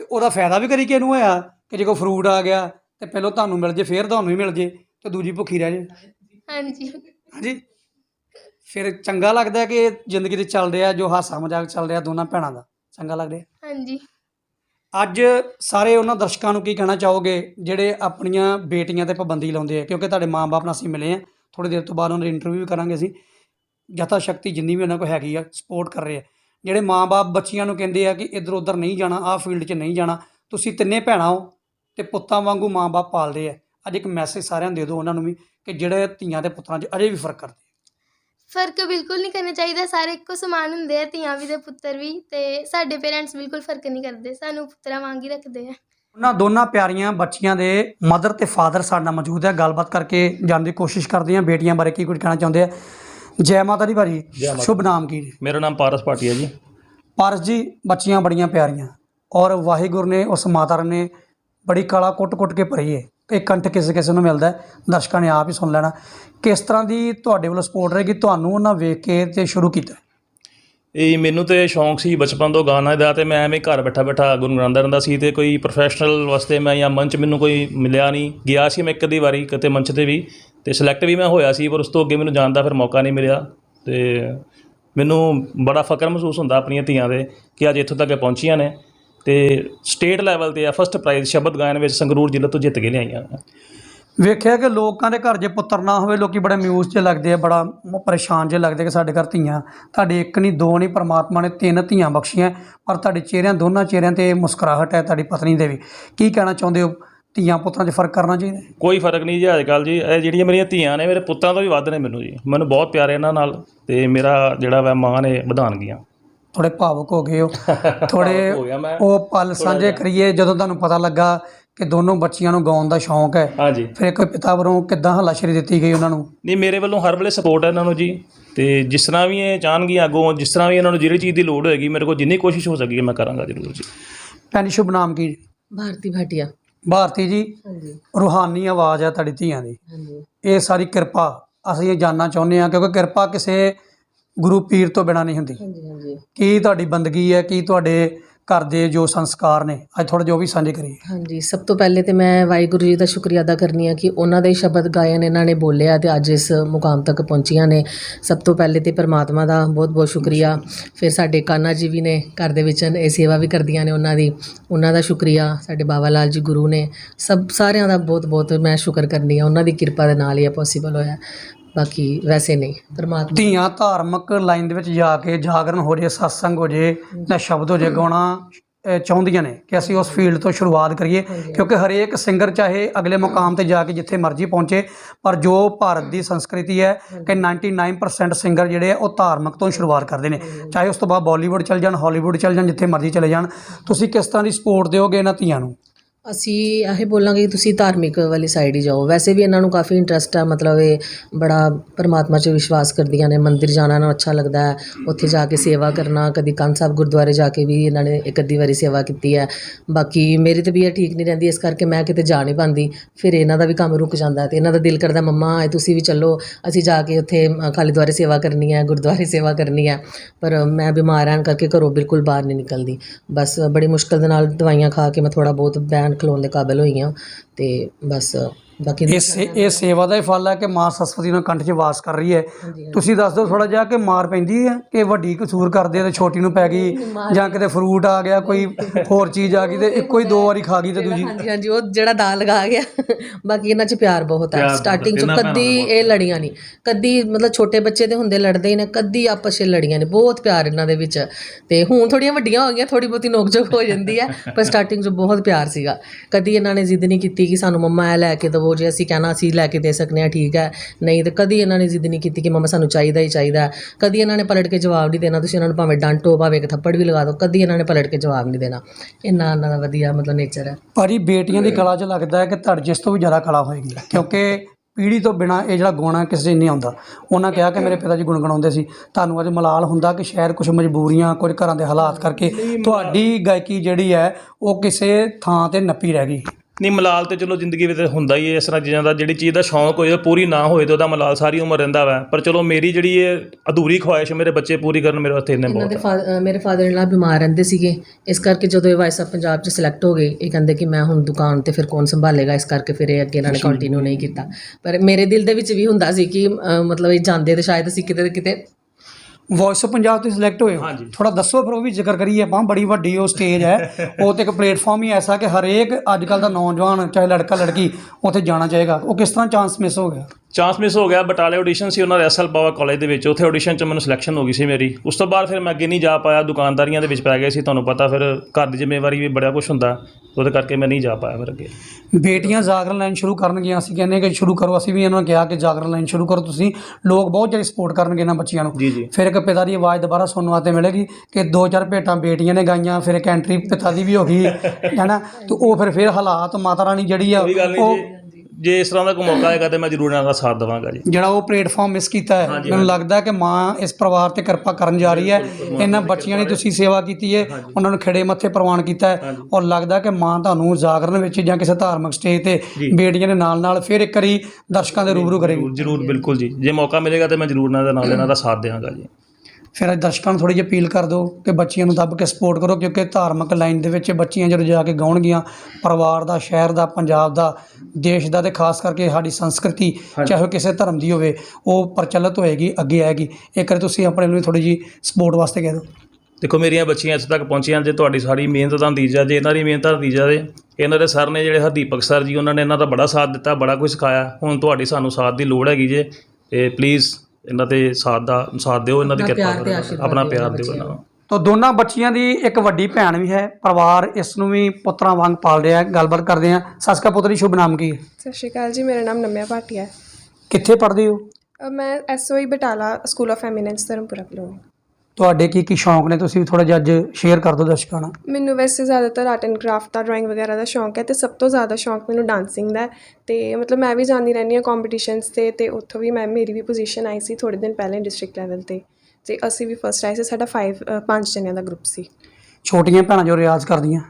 B: ਤੇ ਉਹਦਾ ਫਾਇਦਾ ਵੀ ਕਦੀ ਕਿਹਨੂੰ ਹੋਇਆ ਕਿ ਜੇ ਕੋਈ ਫਰੂਟ ਆ ਗਿਆ ਤੇ ਪਹਿਲਾਂ ਤੁਹਾਨੂੰ ਮਿਲ ਜੇ ਫਿਰ ਤੁਹਾਨੂੰ ਹੀ ਮਿਲ ਜੇ ਤੇ ਦੂਜੀ ਭੁੱਖੀ ਰਹਿ ਜੇ?
A: ਹਾਂਜੀ।
B: ਹਾਂਜੀ। ਫਿਰ ਚੰਗਾ ਲੱਗਦਾ ਹੈ ਕਿ ਜ਼ਿੰਦਗੀ ਤੇ ਚੱਲ ਰਿਹਾ ਜੋ ਹਾਸਾ ਮਜ਼ਾਕ ਚੱਲ ਰਿਹਾ ਦੋਨਾਂ ਭੈਣਾਂ ਦਾ? ਚੰਗਾ ਲੱਗ ਰਿਹਾ?
A: ਹਾਂਜੀ।
B: ਅੱਜ ਸਾਰੇ ਉਹਨਾਂ ਦਰਸ਼ਕਾਂ ਨੂੰ ਕੀ ਕਹਿਣਾ ਚਾਹੋਗੇ ਜਿਹੜੇ ਆਪਣੀਆਂ ਬੇਟੀਆਂ ਤੇ ਪਾਬੰਦੀ ਲਾਉਂਦੇ ਆ? ਕਿਉਂਕਿ ਤੁਹਾਡੇ ਮਾਂ-ਬਾਪ ਨਾਲ ਅਸੀਂ ਮਿਲੇ ਆ ਥੋੜੀ ਦੇਰ ਤੋਂ ਬਾਅਦ ਉਹਨਾਂ ਦੀ ਇੰਟਰਵਿਊ ਵੀ ਕਰਾਂਗੇ ਅਸੀਂ। ਯਥਾ ਸ਼ਕਤੀ ਜਿੰਨੀ ਵੀ ਉਹਨਾਂ ਕੋਲ ਹੈਗੀ ਆ ਸਪੋਰਟ ਕਰ ਰਹੇ ਆ। ਜਿਹੜੇ ਮਾਂ-ਬਾਪ ਬੱਚੀਆਂ ਨੂੰ ਕਹਿੰਦੇ ਆ ਕਿ ਇੱਧਰ ਉੱਧਰ ਨਹੀਂ ਜਾਣਾ ਆਹ ਫੀਲਡ 'ਚ ਨਹੀਂ ਜਾਣਾ ਤੁਸੀਂ ਤਿੰਨੇ ਭੈਣਾਂ ਹੋ ਤੇ ਪੁੱਤਾਂ ਵਾਂਗੂ ਮਾਂ-ਬਾਪ ਪਾਲਦੇ ਆ। ਅੱਜ ਇੱਕ ਮੈਸੇਜ ਸਾਰਿਆਂ ਨੂੰ ਦੇ ਦਿਓ ਉਹਨਾਂ ਨੂੰ ਵੀ ਕਿ ਜਿਹੜੇ ਧੀਆਂ ਤੇ ਪੁੱਤਰਾਂ 'ਚ ਅਜੇ ਵੀ ਫ਼ਰਕ ਕਰਦੇ
A: ਫ਼ਰਕ ਬਿਲਕੁਲ ਨਹੀਂ ਕਰਨਾ ਚਾਹੀਦਾ ਸਾਰੇ ਇੱਕੋ ਸਮਾਨ ਹੁੰਦੇ ਆ ਧੀਆਂ ਵੀ ਤੇ ਪੁੱਤਰ ਵੀ ਤੇ ਸਾਡੇ ਪੇਰੈਂਟਸ ਬਿਲਕੁਲ ਫ਼ਰਕ ਨਹੀਂ ਕਰਦੇ ਸਾਨੂੰ ਪੁੱਤਰਾਂ ਵਾਂਗ ਹੀ ਰੱਖਦੇ ਆ।
B: ਉਹਨਾਂ ਦੋਨਾਂ ਪਿਆਰੀਆਂ ਬੱਚੀਆਂ ਦੇ ਮਦਰ ਤੇ ਫਾਦਰ ਸਾਡੇ ਨਾਲ ਮੌਜੂਦ ਹੈ ਗੱਲਬਾਤ ਕਰਕੇ ਜਾਣਨ ਦੀ ਕੋਸ਼ਿਸ਼ ਕਰਦੇ ਹਾਂ ਬੇਟੀਆਂ ਬਾਰੇ ਕੀ ਕੁਝ ਕਹਿਣਾ ਚਾਹੁੰਦੇ ਆ। ਜੈ ਮਾਤਾ ਦੀ ਭਾਜੀ
C: ਜੈ ਮਾਤਾ।
B: ਸ਼ੁਭ ਨਾਮ ਕੀ ਜੀ?
C: ਮੇਰਾ ਨਾਮ ਪਾਰਸ ਭਾਟੀਆ ਜੀ।
B: ਪਾਰਸ ਜੀ ਬੱਚੀਆਂ ਬੜੀਆਂ ਪਿਆਰੀਆਂ ਔਰ ਵਾਹਿਗੁਰੂ ਨੇ ਉਸ ਮਾਤਾ ਰਾਣੀ ਨੇ ਬੜੀ ਕਲਾ ਕੁੱਟ-ਕੁੱਟ ਕੇ ਭਰੀ ਹੈ ਇਹ ਕੰਠ ਕਿਸੇ ਕਿਸੇ ਨੂੰ ਮਿਲਦਾ ਦਰਸ਼ਕਾਂ ਨੇ ਆਪ ਹੀ ਸੁਣ ਲੈਣਾ। ਕਿਸ ਤਰ੍ਹਾਂ ਦੀ ਤੁਹਾਡੇ ਵੱਲੋਂ ਸਪੋਰਟ ਰਹੇਗੀ? ਤੁਹਾਨੂੰ ਉਹਨਾਂ ਵੇਖ ਕੇ ਤੇ ਸ਼ੁਰੂ ਕੀਤਾ
C: ਇਹ ਮੈਨੂੰ ਤੇ ਸ਼ੌਂਕ ਸੀ ਬਚਪਨ ਤੋਂ ਗਾਣਾ ਦਾ ਤੇ ਮੈਂ ਐਵੇਂ ਘਰ ਬੈਠਾ ਬੈਠਾ ਗੁੰਗਣਾਉਂਦਾ ਰਹਿੰਦਾ ਸੀ ਤੇ ਕੋਈ ਪ੍ਰੋਫੈਸ਼ਨਲ ਵਾਸਤੇ ਮੈਂ ਜਾਂ ਮੰਚ ਮੈਨੂੰ ਕੋਈ ਮਿਲਿਆ ਨਹੀਂ। ਗਿਆ ਸੀ ਮੈਂ ਇੱਕ ਅੱਧੀ ਵਾਰੀ ਕਿਤੇ ਮੰਚ ਤੇ ਵੀ ਤੇ ਸਿਲੈਕਟ ਵੀ ਮੈਂ ਹੋਇਆ ਸੀ ਪਰ ਉਸ ਤੋਂ ਅੱਗੇ ਮੈਨੂੰ ਜਾਣ ਦਾ ਫਿਰ ਮੌਕਾ ਨਹੀਂ ਮਿਲਿਆ। ਤੇ ਮੈਨੂੰ ਬੜਾ ਫਕਰ ਮਹਿਸੂਸ ਹੁੰਦਾ ਆਪਣੀਆਂ ਧੀਆਂ ਦੇ ਕਿ ਅੱਜ ਇੱਥੋਂ ਤੱਕ ਪਹੁੰਚੀਆਂ ਨੇ। ਤੇ ਸਟੇਟ ਲੈਵਲ ਤੇ ਆ ਫਸਟ ਪ੍ਰਾਈਜ਼ ਸ਼ਬਦ ਗਾਇਨ ਵਿੱਚ ਸੰਗਰੂਰ ਜ਼ਿਲ੍ਹੇ ਤੋਂ ਜਿੱਤ ਕੇ ਲਿਆਈਆਂ।
B: ਵੇਖਿਆ ਕਿ ਲੋਕਾਂ ਦੇ ਘਰ ਜੇ ਪੁੱਤਰ ਨਾ ਹੋਵੇ ਲੋਕੀ ਬੜੇ ਮਿਊਜ਼ 'ਚ ਲੱਗਦੇ ਆ ਬੜਾ ਪਰੇਸ਼ਾਨ ਜੇ ਲੱਗਦੇ ਕਿ ਸਾਡੇ ਘਰ ਧੀਆਂ ਤੁਹਾਡੇ ਇੱਕ ਨਹੀਂ ਦੋ ਨਹੀਂ ਪਰਮਾਤਮਾ ਨੇ ਤਿੰਨ ਧੀਆਂ ਬਖਸ਼ੀਆਂ ਪਰ ਤੁਹਾਡੇ ਚਿਹਰਿਆਂ ਦੋਨਾਂ ਚਿਹਰਿਆਂ ਤੇ ਮੁਸਕਰਾਹਟ ਹੈ ਤੁਹਾਡੀ ਪਤਨੀ ਦੇ ਵੀ। ਕੀ ਕਹਿਣਾ ਚਾਹੁੰਦੇ ਹੋ? ਧੀਆਂ ਪੁੱਤਰਾਂ 'ਚ ਫ਼ਰਕ ਕਰਨਾ ਚਾਹੀਦਾ?
C: ਕੋਈ ਫ਼ਰਕ ਨਹੀਂ ਜੀ ਅੱਜ ਕੱਲ੍ਹ ਜੀ ਇਹ ਜਿਹੜੀਆਂ ਮੇਰੀਆਂ ਧੀਆਂ ਨੇ ਮੇਰੇ ਪੁੱਤਾਂ ਤੋਂ ਵੀ ਵੱਧ ਨੇ ਮੈਨੂੰ ਜੀ। ਮੈਨੂੰ ਬਹੁਤ ਪਿਆਰੇ ਇਹਨਾਂ ਨਾਲ ਤੇ ਮੇਰਾ ਜਿਹੜਾ ਵਾ ਮਾਂ ਨੇ ਵਧਾਣਗੀਆਂ
B: ਥੋੜੇ ਭਾਵੁਕ ਹੋ ਗਏ ਹੋ। ਥੋੜੇ
C: ਹੋ ਗਿਆ ਮੈਂ।
B: ਉਹ ਪਲ ਸਾਂਝੇ ਕਰੀਏ ਜਦੋਂ ਤੁਹਾਨੂੰ ਪਤਾ ਲੱਗਾ ਕਿ ਦੋਨੋਂ ਬੱਚੀਆਂ ਨੂੰ ਗਾਉਣ ਦਾ ਸ਼ੌਂਕ ਹੈ
C: ਹਾਂਜੀ।
B: ਫਿਰ ਕੋਈ ਪਿਤਾ ਵੱਲੋਂ ਕਿੱਦਾਂ ਹੱਲਾਸ਼ੇਰੀ ਦਿੱਤੀ ਗਈ ਉਹਨਾਂ ਨੂੰ?
C: ਨਹੀਂ ਮੇਰੇ ਵੱਲੋਂ ਹਰ ਵੇਲੇ ਸਪੋਰਟ ਹੈ ਇਹਨਾਂ ਨੂੰ ਜੀ। ਤੇ ਜਿਸ ਤਰ੍ਹਾਂ ਵੀ ਇਹ ਚਾਹਣਗੀਆਂ ਅੱਗੋਂ ਜਿਸ ਤਰ੍ਹਾਂ ਵੀ ਇਹਨਾਂ ਨੂੰ ਜਿਹੜੀ ਚੀਜ਼ ਦੀ ਲੋੜ ਹੋਏਗੀ ਮੇਰੇ ਕੋਲ ਜਿੰਨੀ ਕੋਸ਼ਿਸ਼ ਹੋ ਸਕੀ ਮੈਂ ਕਰਾਂਗਾ ਜ਼ਰੂਰ ਜੀ।
B: ਭੈਣ ਸ਼ੁਭ ਨਾਮ ਕੀ?
D: ਭਾਰਤੀ ਭਾਟੀਆ।
B: ਭਾਰਤੀ ਜੀ
D: ਹਾਂਜੀ।
B: ਰੂਹਾਨੀ ਆਵਾਜ਼ ਹੈ ਤੁਹਾਡੀ ਧੀਆਂ ਦੀ।
D: ਹਾਂਜੀ।
B: ਇਹ ਸਾਰੀ ਕਿਰਪਾ ਅਸੀਂ ਇਹ ਜਾਨਣਾ ਚਾਹੁੰਦੇ ਹਾਂ ਕਿਉਂਕਿ ਕਿਰਪਾ ਕਿਸੇ ਗੁਰੂ ਪੀਰ ਤੋਂ ਬਿਨਾ ਨਹੀਂ ਹੁੰਦੀ।
D: ਹਾਂਜੀ ਹਾਂਜੀ।
B: ਕੀ ਤੁਹਾਡੀ ਬੰਦਗੀ ਹੈ? ਕੀ ਤੁਹਾਡੇ ਘਰ ਦੇ ਜੋ ਸੰਸਕਾਰ ਨੇ? ਅੱਜ ਥੋੜਾ ਜੋ ਵੀ ਸਾਂਝੇ ਕਰੀਏ।
D: ਹਾਂਜੀ ਸਭ ਤੋਂ ਪਹਿਲੇ ਤੇ ਮੈਂ ਵਾਹਿਗੁਰੂ ਜੀ ਦਾ ਸ਼ੁਕਰੀਆ ਅਦਾ ਕਰਨੀ ਆ ਕਿ ਉਹਨਾਂ ਦੇ ਸ਼ਬਦ ਗਾਇਨ ਇਹਨਾਂ ਨੇ ਬੋਲਿਆ ਤੇ ਅੱਜ ਇਸ ਮੁਕਾਮ ਤੱਕ ਪਹੁੰਚੀਆਂ ਨੇ। ਸਭ ਤੋਂ ਪਹਿਲੇ ਤੇ ਪਰਮਾਤਮਾ ਦਾ ਬਹੁਤ ਬਹੁਤ ਸ਼ੁਕਰੀਆ। ਫਿਰ ਸਾਡੇ ਕਾਨਾ ਜੀ ਵੀ ਨੇ ਘਰ ਦੇ ਵਿੱਚ ਇਹ ਸੇਵਾ ਵੀ ਕਰਦੀਆਂ ਨੇ ਉਹਨਾਂ ਦੀ। ਉਹਨਾਂ ਦਾ ਸ਼ੁਕਰੀਆ ਸਾਡੇ ਬਾਬਾ ਲਾਲ ਜੀ ਗੁਰੂ ਨੇ। ਸਭ ਸਾਰਿਆਂ ਦਾ ਬਹੁਤ ਬਹੁਤ ਮੈਂ ਸ਼ੁਕਰ ਕਰਨੀ ਆ। ਉਹਨਾਂ ਦੀ ਕਿਰਪਾ ਦੇ ਨਾਲ ਹੀ ਇਹ ਪੋਸੀਬਲ ਹੋਇਆ। ਬਾਕੀ ਵੈਸੇ ਨਹੀਂ ਪਰਮਾਤਮਾ
B: ਧੀਆਂ ਧਾਰਮਿਕ ਲਾਈਨ ਦੇ ਵਿੱਚ ਜਾ ਕੇ ਜਾਗਰਣ ਹੋ ਜੇ ਸਤਸੰਗ ਹੋ ਜੇ ਜਾਂ ਸ਼ਬਦ ਹੋ ਜੇ ਗਾਉਣਾ ਅਹ, ਚਾਹੁੰਦੀਆਂ ਨੇ ਕਿ ਅਸੀਂ ਉਸ ਫੀਲਡ ਤੋਂ ਸ਼ੁਰੂਆਤ ਕਰੀਏ। ਕਿਉਂਕਿ ਹਰੇਕ ਸਿੰਗਰ ਚਾਹੇ ਅਗਲੇ ਮੁਕਾਮ ਤੇ ਜਾ ਕੇ ਜਿੱਥੇ ਮਰਜ਼ੀ ਪਹੁੰਚੇ ਪਰ ਜੋ ਭਾਰਤ ਦੀ ਸੰਸਕ੍ਰਿਤੀ ਹੈ ਕਿ 99% ਸਿੰਗਰ ਜਿਹੜੇ ਆ ਉਹ ਧਾਰਮਿਕ ਤੋਂ ਸ਼ੁਰੂਆਤ ਕਰਦੇ ਨੇ। ਚਾਹੇ ਉਸ ਤੋਂ ਬਾਅਦ ਬਾਲੀਵੁੱਡ ਚਲ ਜਾਣ ਹਾਲੀਵੁੱਡ ਚਲ ਜਾਣ ਜਿੱਥੇ ਮਰਜ਼ੀ ਚਲੇ ਜਾਣ। ਤੁਸੀਂ ਕਿਸ ਤਰ੍ਹਾਂ ਦੀ ਸਪੋਰਟ ਦਿਓਗੇ ਇਹਨਾਂ ਧੀਆਂ ਨੂੰ?
D: ਅਸੀਂ ਇਹ ਬੋਲਾਂਗੇ ਕਿ ਤੁਸੀਂ ਧਾਰਮਿਕ ਵਾਲੀ ਸਾਈਡ ਹੀ ਜਾਓ। ਵੈਸੇ ਵੀ ਇਹਨਾਂ ਨੂੰ ਕਾਫੀ ਇੰਟਰਸਟ ਆ, ਮਤਲਬ ਇਹ ਬੜਾ ਪਰਮਾਤਮਾ 'ਚ ਵਿਸ਼ਵਾਸ ਕਰਦੀਆਂ ਨੇ, ਮੰਦਿਰ ਜਾਣਾ ਇਹਨਾਂ ਨੂੰ ਅੱਛਾ ਲੱਗਦਾ ਹੈ, ਉੱਥੇ ਜਾ ਕੇ ਸੇਵਾ ਕਰਨਾ, ਕਦੀ ਕੰਨ ਸਾਹਿਬ ਗੁਰਦੁਆਰੇ ਜਾ ਕੇ ਵੀ ਇਹਨਾਂ ਨੇ ਇੱਕ ਅੱਧੀ ਵਾਰੀ ਸੇਵਾ ਕੀਤੀ ਹੈ। ਬਾਕੀ ਮੇਰੀ ਤਬੀਅਤ ਠੀਕ ਨਹੀਂ ਰਹਿੰਦੀ, ਇਸ ਕਰਕੇ ਮੈਂ ਕਿਤੇ ਜਾ ਨਹੀਂ ਪਾਉਂਦੀ। ਫਿਰ ਇਹਨਾਂ ਦਾ ਵੀ ਕੰਮ ਰੁਕ ਜਾਂਦਾ ਹੈ ਤੇ ਇਹਨਾਂ ਦਾ ਦਿਲ ਕਰਦਾ, ਮੰਮਾ ਆਏ ਤੁਸੀਂ ਵੀ ਚੱਲੋ, ਅਸੀਂ ਜਾ ਕੇ ਉੱਥੇ ਖਾਲੀ ਦੁਆਰੇ ਸੇਵਾ ਕਰਨੀ ਹੈ, ਗੁਰਦੁਆਰੇ ਸੇਵਾ ਕਰਨੀ ਹੈ। ਪਰ ਮੈਂ ਬਿਮਾਰ ਹਾਂ ਕਰਕੇ ਘਰੋਂ ਬਿਲਕੁਲ ਬਾਹਰ ਨਹੀਂ ਨਿਕਲਦੀ। ਬਸ ਬੜੀ ਮੁਸ਼ਕਲ ਦੇ ਨਾਲ ਦਵਾਈਆਂ ਖਾ ਕੇ ਮੈਂ ਥੋੜਾ ਬਹੁਤ ਬੈਨ ਖਲੋਣ ਦੇ ਕਾਬਿਲ ਹੋਈ ਹਾਂ ਅਤੇ ਬਸ ਬਾਕੀ
B: ਇਸ ਇਹ ਸੇਵਾ ਦਾ ਹੀ ਫਲ ਹੈ ਕਿ ਮਾਂ ਸਰਸਵਤੀ ਨਾਲ ਕੰਠ 'ਚ ਵਾਸ ਕਰ ਰਹੀ ਹੈ। ਤੁਸੀਂ ਦੱਸ ਦਿਓ ਥੋੜਾ ਜਿਹਾ ਕਿ ਮਾਰ ਪੈਂਦੀ ਹੈ ਕਿ ਵੱਡੀ ਕਸੂਰ ਕਰਦੇ ਆ ਤੇ ਛੋਟੀ ਨੂੰ ਪੈ ਗਈ ਜਾਂ ਕਿਤੇ ਫਰੂਟ ਆ ਗਿਆ ਕੋਈ ਹੋਰ ਚੀਜ਼ ਆ ਗਈ ਤੇ ਇੱਕੋ ਹੀ ਦੋ ਵਾਰੀ ਖਾ ਗਈ ਤੇ ਦੂਜੀ।
D: ਹਾਂਜੀ ਹਾਂਜੀ ਉਹ ਜਿਹੜਾ ਦਾਲ ਲਗਾ ਗਿਆ। ਬਾਕੀ ਇਹਨਾਂ 'ਚ ਪਿਆਰ ਬਹੁਤ ਹੈ। ਸਟਾਰਟਿੰਗ 'ਚ ਕਦੀ ਇਹ ਲੜੀਆਂ ਨਹੀਂ। ਕਦੀ ਮਤਲਬ ਛੋਟੇ ਬੱਚੇ ਤੇ ਹੁੰਦੇ ਲੜਦੇ ਹੀ ਨੇ ਕਦੀ ਆਪਸ 'ਚ ਲੜੀਆਂ ਨੇ। ਬਹੁਤ ਪਿਆਰ ਇਹਨਾਂ ਦੇ ਵਿੱਚ। ਤੇ ਹੁਣ ਥੋੜੀਆਂ ਵੱਡੀਆਂ ਹੋ ਗਈਆਂ ਥੋੜੀ ਬਹੁਤੀ ਨੋਕ-ਝੋਕ ਹੋ ਜਾਂਦੀ ਹੈ। ਪਰ ਸਟਾਰਟਿੰਗ 'ਚ ਬਹੁਤ ਪਿਆਰ ਸੀਗਾ। ਕਦੀ ਇਹਨਾਂ ਨੇ ਜ਼ਿੱਦ ਨਹੀਂ ਕੀਤੀ ਕਿ ਸਾਨੂੰ ਮੰਮਾ ਇਹ ਲੈ ਕੇ ਦਿਵੋ ਜੇ ਅਸੀਂ ਕਹਿਣਾ ਅਸੀਂ ਲੈ ਕੇ ਦੇ ਸਕਨੇ ਆ ਠੀਕ ਹੈ। ਨਹੀਂ ਤੇ ਕਦੀ ਇਹਨਾਂ ਨੇ ਜ਼ਿੱਦ ਨਹੀਂ ਕੀਤੀ ਕਿ ਮੰਮਾ ਸਾਨੂੰ ਚਾਹੀਦਾ ਹੀ ਚਾਹੀਦਾ ਹੈ। ਕਦੀ ਇਹਨਾਂ ਨੇ ਪਲਟ ਕੇ ਜਵਾਬ ਨਹੀਂ ਦੇਣਾ ਤੁਸੀਂ ਇਹਨਾਂ ਨੂੰ ਭਾਵੇਂ ਡਾਂਟੋ ਭਾਵੇਂ ਇੱਕ ਥੱਪੜ ਵੀ ਲਗਾ ਦਿਓ ਕਦੀ ਇਹਨਾਂ ਨੇ ਪਲਟ ਕੇ ਜਵਾਬ ਨਹੀਂ ਦੇਣਾ। ਇੰਨਾ ਇਹਨਾਂ ਦਾ ਵਧੀਆ ਮਤਲਬ ਨੇਚਰ ਹੈ।
B: ਭਾਜੀ ਬੇਟੀਆਂ ਦੀ ਕਲਾ 'ਚ ਲੱਗਦਾ ਹੈ ਕਿ ਤੁਹਾਡੇ ਜਿਸ ਤੋਂ ਵੀ ਜ਼ਿਆਦਾ ਕਲਾ ਹੋਏਗੀ ਕਿਉਂਕਿ ਪੀੜੀ ਤੋਂ ਬਿਨਾ ਇਹ ਜਿਹੜਾ ਗੁਣ ਹੈ ਕਿਸੇ ਨਹੀਂ ਆਉਂਦਾ। ਉਹਨਾਂ ਕਿਹਾ ਕਿ ਮੇਰੇ ਪਿਤਾ ਜੀ ਗੁਣਗੁਣਾਉਂਦੇ ਸੀ ਤੁਹਾਨੂੰ ਅੱਜ ਮਲਾਲ ਹੁੰਦਾ ਕਿ ਸ਼ਾਇਦ ਕੁਝ ਮਜਬੂਰੀਆਂ ਕੁਝ ਘਰਾਂ ਦੇ ਹਾਲਾਤ ਕਰਕੇ ਤੁਹਾਡੀ ਗਾਇਕੀ ਜਿਹੜੀ ਹੈ ਉਹ ਕਿਸੇ ਥਾਂ ਤੇ ਨੱਪੀ ਰਹਿ ਗਈ।
C: ਨਹੀਂ ਮਲਾਲ ਤੇ ਚਲੋ ਜ਼ਿੰਦਗੀ ਵਿੱਚ ਹੁੰਦਾ ਹੀ ਹੈ ਇਸ ਤਰ੍ਹਾਂ ਚੀਜ਼ਾਂ ਦਾ ਜਿਹੜੀ ਚੀਜ਼ ਦਾ ਸ਼ੌਂਕ ਹੋਏ ਉਹ ਪੂਰੀ ਨਾ ਹੋਏ ਤੇ ਉਹਦਾ ਮਲਾਲ ਸਾਰੀ ਉਮਰ ਰਹਿੰਦਾ ਵਾ। ਪਰ ਚਲੋ ਮੇਰੀ ਜਿਹੜੀ ਇਹ ਅਧੂਰੀ ਖੁਆਇਸ਼ ਮੇਰੇ ਬੱਚੇ ਪੂਰੀ ਕਰਨ ਮੇਰੇ ਵਾਸਤੇ
D: ਇਹਨਾਂ
C: ਬਹੁਤ
D: ਮੇਰੇ ਫਾਦਰ ਇਨ ਲਾ ਬਿਮਾਰ ਰਹਿੰਦੇ ਸੀਗੇ। ਇਸ ਕਰਕੇ ਜਦੋਂ ਇਹ ਵਾਇਸ ਆਫ ਪੰਜਾਬ 'ਚ ਸਿਲੈਕਟ ਹੋ ਗਏ ਇਹ ਕਹਿੰਦੇ ਕਿ ਮੈਂ ਹੁਣ ਦੁਕਾਨ ਤੇ ਫਿਰ ਕੌਣ ਸੰਭਾਲੇਗਾ? ਇਸ ਕਰਕੇ ਫਿਰ ਇਹ ਅੱਗੇ ਇਹਨਾਂ ਨੇ ਕੰਟੀਨਿਊ ਨਹੀਂ ਕੀਤਾ। ਪਰ ਮੇਰੇ ਦਿਲ ਦੇ ਵਿੱਚ ਵੀ ਹੁੰਦਾ ਸੀ ਕਿ ਮਤਲਬ ਇਹ ਜਾਂਦੇ ਤੇ ਸ਼ਾਇਦ ਅਸੀਂ ਕਿਤੇ ਕਿਤੇ
B: ਵੌਇਸ ਆਫ ਪੰਜਾਬ ਤੇ ਸਿਲੈਕਟ ਹੋਏ ਹੋ? ਥੋੜਾ ਦੱਸੋ ਫਿਰ ਉਹ ਵੀ ਜ਼ਿਕਰ ਕਰੀਏ ਆਪਾਂ ਬੜੀ ਵੱਡੀ ਉਹ ਸਟੇਜ ਹੈ। ਉਹ ਤੇ ਇੱਕ ਪਲੇਟਫਾਰਮ ਹੀ ਐਸਾ ਕਿ ਹਰੇਕ ਅੱਜ ਕੱਲ ਦਾ ਨੌਜਵਾਨ ਚਾਹੇ ਲੜਕਾ ਲੜਕੀ ਉੱਥੇ ਜਾਣਾ ਚਾਹੇਗਾ। ਉਹ ਕਿਸ ਤਰ੍ਹਾਂ ਚਾਂਸ ਮਿਸ ਹੋ ਗਿਆ?
C: ਚਾਂਸ ਮਿਸ ਹੋ ਗਿਆ ਬਟਾਲੇ ਆਡੀਸ਼ਨ ਸੀ ਉਹਨਾਂ ਦੇ ਐਸਐਲ ਪਾਵਾ ਕਾਲਜ ਦੇ ਵਿੱਚ ਉੱਥੇ ਆਡੀਸ਼ਨ 'ਚ ਮੈਨੂੰ ਸਿਲੈਕਸ਼ਨ ਹੋ ਗਈ ਸੀ ਮੇਰੀ। ਉਸ ਤੋਂ ਬਾਅਦ ਫਿਰ ਮੈਂ ਅੱਗੇ ਨਹੀਂ ਜਾ ਪਾਇਆ ਦੁਕਾਨਦਾਰੀਆਂ ਦੇ ਵਿੱਚ ਪੈ ਗਏ ਸੀ ਤੁਹਾਨੂੰ ਪਤਾ ਫਿਰ ਘਰ ਦੀ ਜ਼ਿੰਮੇਵਾਰੀ ਵੀ ਬੜਾ ਕੁਝ ਹੁੰਦਾ ਉਹਦੇ ਕਰਕੇ ਮੈਂ ਨਹੀਂ ਜਾ ਪਾਇਆ ਫਿਰ ਅੱਗੇ।
B: ਬੇਟੀਆਂ ਜਾਗਰਣ ਲਾਈਨ ਸ਼ੁਰੂ ਕਰਨਗੀਆਂ ਅਸੀਂ ਕਹਿੰਦੇ ਕਿ ਸ਼ੁਰੂ ਕਰੋ ਅਸੀਂ ਵੀ ਇਹਨਾਂ ਨੂੰ ਕਿਹਾ ਕਿ ਜਾਗਰਣ ਲਾਈਨ ਸ਼ੁਰੂ ਕਰੋ ਤੁਸੀਂ। ਲੋਕ ਬਹੁਤ ਜ਼ਿਆਦਾ ਸਪੋਰਟ ਕਰਨਗੇ ਇਹਨਾਂ ਬੱਚਿਆਂ ਨੂੰ।
C: ਜੀ ਜੀ।
B: ਫਿਰ ਇੱਕ ਪਿਤਾ ਦੀ ਆਵਾਜ਼ ਦੁਬਾਰਾ ਸੁਣਨ ਵਾਸਤੇ ਮਿਲੇਗੀ ਕਿ ਦੋ ਚਾਰ ਭੇਟਾਂ ਬੇਟੀਆਂ ਨੇ ਗਾਈਆਂ ਫਿਰ ਇੱਕ ਐਂਟਰੀ ਪਿਤਾ ਦੀ ਵੀ ਹੋ ਗਈ ਹੈਨਾ ਤੇ ਉਹ ਫਿਰ ਫਿਰ ਹਾਲਾਤ ਮਾਤਾ ਰਾਣੀ ਜਿਹੜੀ ਆ
C: ਕੋਈ ਗੱਲ ਨਹੀਂ
B: ਉਹ
C: ਜੀ। ਜੇ ਇਸ ਤਰ੍ਹਾਂ ਦਾ ਕੋਈ ਮੌਕਾ ਆਏਗਾ ਤੇ ਮੈਂ ਜ਼ਰੂਰ ਇਹਨਾਂ ਦਾ ਸਾਥ ਦੇਵਾਂਗਾ ਜੀ।
B: ਜਿਹੜਾ ਉਹ ਪਲੇਟਫਾਰਮ ਮਿਸ ਕੀਤਾ ਹੈ ਮੈਨੂੰ ਲੱਗਦਾ ਕਿ ਮਾਂ ਇਸ ਪਰਿਵਾਰ ਤੇ ਕਿਰਪਾ ਕਰਨ ਜਾ ਰਹੀ ਹੈ। ਇਹਨਾਂ ਬੱਚਿਆਂ ਦੀ ਤੁਸੀਂ ਸੇਵਾ ਕੀਤੀ ਹੈ ਉਹਨਾਂ ਨੂੰ ਖਿੜੇ ਮੱਥੇ ਪ੍ਰਵਾਨ ਕੀਤਾ ਹੈ ਔਰ ਲੱਗਦਾ ਕਿ ਮਾਂ ਤੁਹਾਨੂੰ ਜਾਗਰਣ ਵਿੱਚ ਜਾਂ ਕਿਸੇ ਧਾਰਮਿਕ ਸਟੇਜ ਤੇ ਬੇਟੀਆਂ ਦੇ ਨਾਲ ਨਾਲ ਫਿਰ ਇੱਕ ਵਾਰੀ ਦਰਸ਼ਕਾਂ ਦੇ ਰੂਬਰੂ ਕਰੇਗੀ।
C: ਜ਼ਰੂਰ ਜ਼ਰੂਰ ਬਿਲਕੁਲ ਜੀ। ਜੇ ਮੌਕਾ ਮਿਲੇਗਾ ਤੇ ਮੈਂ ਜ਼ਰੂਰ ਇਹਨਾਂ ਦੇ ਨਾਲ ਇਹਨਾਂ ਦਾ ਸਾਥ ਦੇਵਾਂਗਾ ਜੀ।
B: ਫਿਰ ਅੱਜ ਦਰਸ਼ਕਾਂ ਨੂੰ ਥੋੜੀ ਜਿਹੀ ਅਪੀਲ ਕਰ ਦਿਓ ਕਿ ਬੱਚੀਆਂ ਨੂੰ ਦੱਬ ਕੇ ਸਪੋਰਟ ਕਰੋ ਕਿਉਂਕਿ ਧਾਰਮਿਕ ਲਾਈਨ ਦੇ ਵਿੱਚ ਬੱਚੀਆਂ ਜਦੋਂ ਜਾ ਕੇ ਗਾਉਣਗੀਆਂ ਪਰਿਵਾਰ ਦਾ ਸ਼ਹਿਰ ਦਾ ਪੰਜਾਬ ਦਾ ਦੇਸ਼ ਦਾ ਤੇ ਖਾਸ ਕਰਕੇ ਸਾਡੀ ਸੰਸਕ੍ਰਿਤੀ ਚਾਹੇ ਕਿਸੇ ਧਰਮ ਦੀ ਹੋਵੇ ਉਹ ਪ੍ਰਚਲਿਤ ਹੋਏਗੀ ਅੱਗੇ ਆਏਗੀ। ਇੱਕ ਵਾਰੀ ਤੁਸੀਂ ਆਪਣੇ ਨੂੰ ਥੋੜੀ ਜਿਹੀ ਸਪੋਰਟ ਵਾਸਤੇ ਕਹਿ ਦਿਓ।
C: ਦੇਖੋ ਮੇਰੀਆਂ ਬੱਚੀਆਂ ਇੱਥੇ ਤੱਕ ਪਹੁੰਚੀਆਂ ਜੇ ਤੁਹਾਡੀ ਸਾਰੀ ਮਿਹਨਤ ਦਾ ਨਤੀਜਾ ਜੇ ਇਹਨਾਂ ਦੀ ਮਿਹਨਤ ਦਾ ਨਤੀਜਾ ਦੇ ਇਹਨਾਂ ਦੇ ਸਰ ਨੇ ਜਿਹੜੇ ਹਰਦੀਪਕ ਸਰ ਜੀ ਉਹਨਾਂ ਨੇ ਇਹਨਾਂ ਦਾ ਬੜਾ ਸਾਥ ਦਿੱਤਾ ਬੜਾ ਕੁਝ ਸਿਖਾਇਆ। ਹੁਣ ਤੁਹਾਡੀ ਸਾਨੂੰ ਸਾਥ ਦੀ ਲੋੜ ਹੈਗੀ ਜੇ ਤੇ ਪਲੀਜ਼ ਇਹਨਾਂ ਤੇ ਸਾਥ ਦਾ ਸਾਥ ਦਿਓ ਇਹਨਾਂ ਦੀ
D: ਆਪਣਾ
C: ਕਿਰਪਾ
D: ਪਿਆਰ ਤੇ
C: ਕਰੋ
D: ਆਸ਼ੀਰਵਾਦ
C: ਆਪਣਾ
D: ਦਿਓ
C: ਪਿਆਰ ਦਿਓ ਇਹਨਾਂ
D: ਬੱਚਿਆਂ
C: ਨੂੰ।
B: ਤਾਂ ਦੋਨਾਂ ਬੱਚੀਆਂ ਦੀ ਇੱਕ ਵੱਡੀ ਭੈਣ ਵੀ ਹੈ ਪਰਿਵਾਰ ਇਸ ਨੂੰ ਵੀ ਪੁੱਤਰਾਂ ਵਾਂਗ ਪਾਲ ਰਿਹਾ ਹੈ। ਗੱਲਬਾਤ ਕਰਦੇ ਹਾਂ। ਸਸਕਾ ਪੁੱਤਰੀ ਸ਼ੁਭ ਨਾਮ ਕੀ ਹੈ?
E: ਸਤਿ ਸ਼੍ਰੀ ਅਕਾਲ ਜੀ ਮੇਰਾ ਨਾਮ ਨਮਿਆ ਭਾਟੀਆ ਹੈ।
B: ਕਿੱਥੇ ਪੜ੍ਹਦੇ ਹੋ?
E: ਅ, ਮੈਂ SOE Batala school of eminence Dharampura colony
B: ਤੁਹਾਡੇ ਕੀ ਕੀ ਸ਼ੌਂਕ ਨੇ? ਤੁਸੀਂ ਥੋੜਾ ਜਿਹਾ ਅੱਜ ਸ਼ੇਅਰ ਕਰ ਦਿਓ ਦਰਸ਼ਕਾਂ ਨਾਲ।
E: ਮੈਨੂੰ ਵੈਸੇ ਜ਼ਿਆਦਾਤਰ ਆਰਟ ਐਂਡ ਕਰਾਫਟ ਦਾ ਡਰਾਇੰਗ ਵਗੈਰਾ ਦਾ ਸ਼ੌਂਕ ਹੈ ਤੇ ਸਭ ਤੋਂ ਜ਼ਿਆਦਾ ਸ਼ੌਂਕ ਮੈਨੂੰ ਡਾਂਸਿੰਗ ਦਾ ਹੈ। ਤੇ ਮਤਲਬ ਮੈਂ ਵੀ ਜਾਂਦੀ ਰਹਿੰਦੀ ਹਾਂ ਕੰਪੀਟੀਸ਼ਨਸ ਤੇ ਤੇ ਉੱਥੋਂ ਵੀ ਮੈਂ ਮੇਰੀ ਵੀ ਪੋਜੀਸ਼ਨ ਆਈ ਸੀ ਥੋੜੇ ਦਿਨ ਪਹਿਲੇ ਡਿਸਟ੍ਰਿਕਟ ਲੈਵਲ ਤੇ। ਤੇ ਅਸੀਂ ਵੀ ਫਸਟ ਆਏ ਸੀ ਸਾਡਾ 5 ਪੰਜ ਜਣਿਆਂ ਦਾ ਗਰੁੱਪ ਸੀ।
B: ਛੋਟੀਆਂ ਭੈਣਾਂ ਜੋ ਰਿਆਜ਼ ਕਰਦੀਆਂ।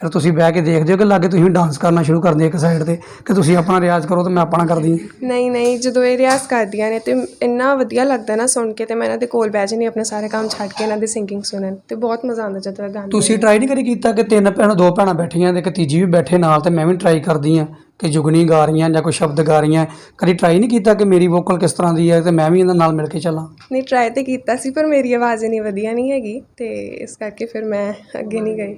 B: ਫਿਰ ਤੁਸੀਂ ਬਹਿ ਕੇ ਦੇਖਦੇ ਹੋ ਕਿ ਲਾਗੇ ਤੁਸੀਂ ਡਾਂਸ ਕਰਨਾ ਸ਼ੁਰੂ ਕਰਦੇ ਇੱਕ ਸਾਈਡ ਤੇ ਕਿ ਤੁਸੀਂ ਆਪਣਾ ਰਿਆਜ਼ ਕਰੋ ਤੇ ਮੈਂ ਆਪਣਾ ਕਰਦੀ ਹਾਂ?
E: ਨਹੀਂ ਨਹੀਂ ਜਦੋਂ ਇਹ ਰਿਆਜ਼ ਕਰਦੀਆਂ ਨੇ ਤੇ ਇੰਨਾ ਵਧੀਆ ਲੱਗਦਾ ਨਾ ਸੁਣ ਕੇ ਤੇ ਮੈਂ ਇਹਨਾਂ ਦੇ ਕੋਲ ਬਹਿ ਜਾਂਦੀ ਆਪਣੇ ਸਾਰੇ ਕੰਮ ਛੱਡ ਕੇ ਇਹਨਾਂ ਦੀ ਸਿੰਗਿੰਗ ਸੁਣਨ ਤੇ ਬਹੁਤ ਮਜ਼ਾ ਆਉਂਦਾ ਜਦੋਂ ਇਹ ਗਾਉਂਦੇ
B: ਤੁਸੀਂ ਟਰਾਈ ਨਹੀਂ ਕਰੀ ਕੀਤਾ ਕਿ ਤਿੰਨ ਭੈਣਾਂ ਦੋ ਭੈਣਾਂ ਬੈਠੀਆਂ ਤੇ ਇੱਕ ਤੀਜੀ ਵੀ ਬੈਠੇ ਨਾਲ ਤੇ ਮੈਂ ਵੀ ਟਰਾਈ ਕਰਦੀ ਆ ਕਿ ਜੁਗਨੀ ਗਾ ਰਹੀਆਂ ਜਾਂ ਕੋਈ ਸ਼ਬਦ ਗਾ ਰਹੀਆਂ ਕਦੀ ਟਰਾਈ ਨਹੀਂ ਕੀਤਾ ਕਿ ਮੇਰੀ ਵੋਕਲ ਕਿਸ ਤਰ੍ਹਾਂ ਦੀ ਹੈ ਤੇ ਮੈਂ ਵੀ ਇਹਨਾਂ ਨਾਲ ਮਿਲ ਕੇ ਚੱਲਾਂ?
E: ਨਹੀਂ ਟਰਾਈ ਤੇ ਕੀਤਾ ਸੀ ਪਰ ਮੇਰੀ ਆਵਾਜ਼ ਇੰਨੀ ਵਧੀਆ ਨਹੀਂ ਹੈਗੀ ਤੇ ਇਸ ਕਰਕੇ ਫਿਰ ਮੈਂ ਅੱਗੇ ਨਹੀਂ ਗਈ।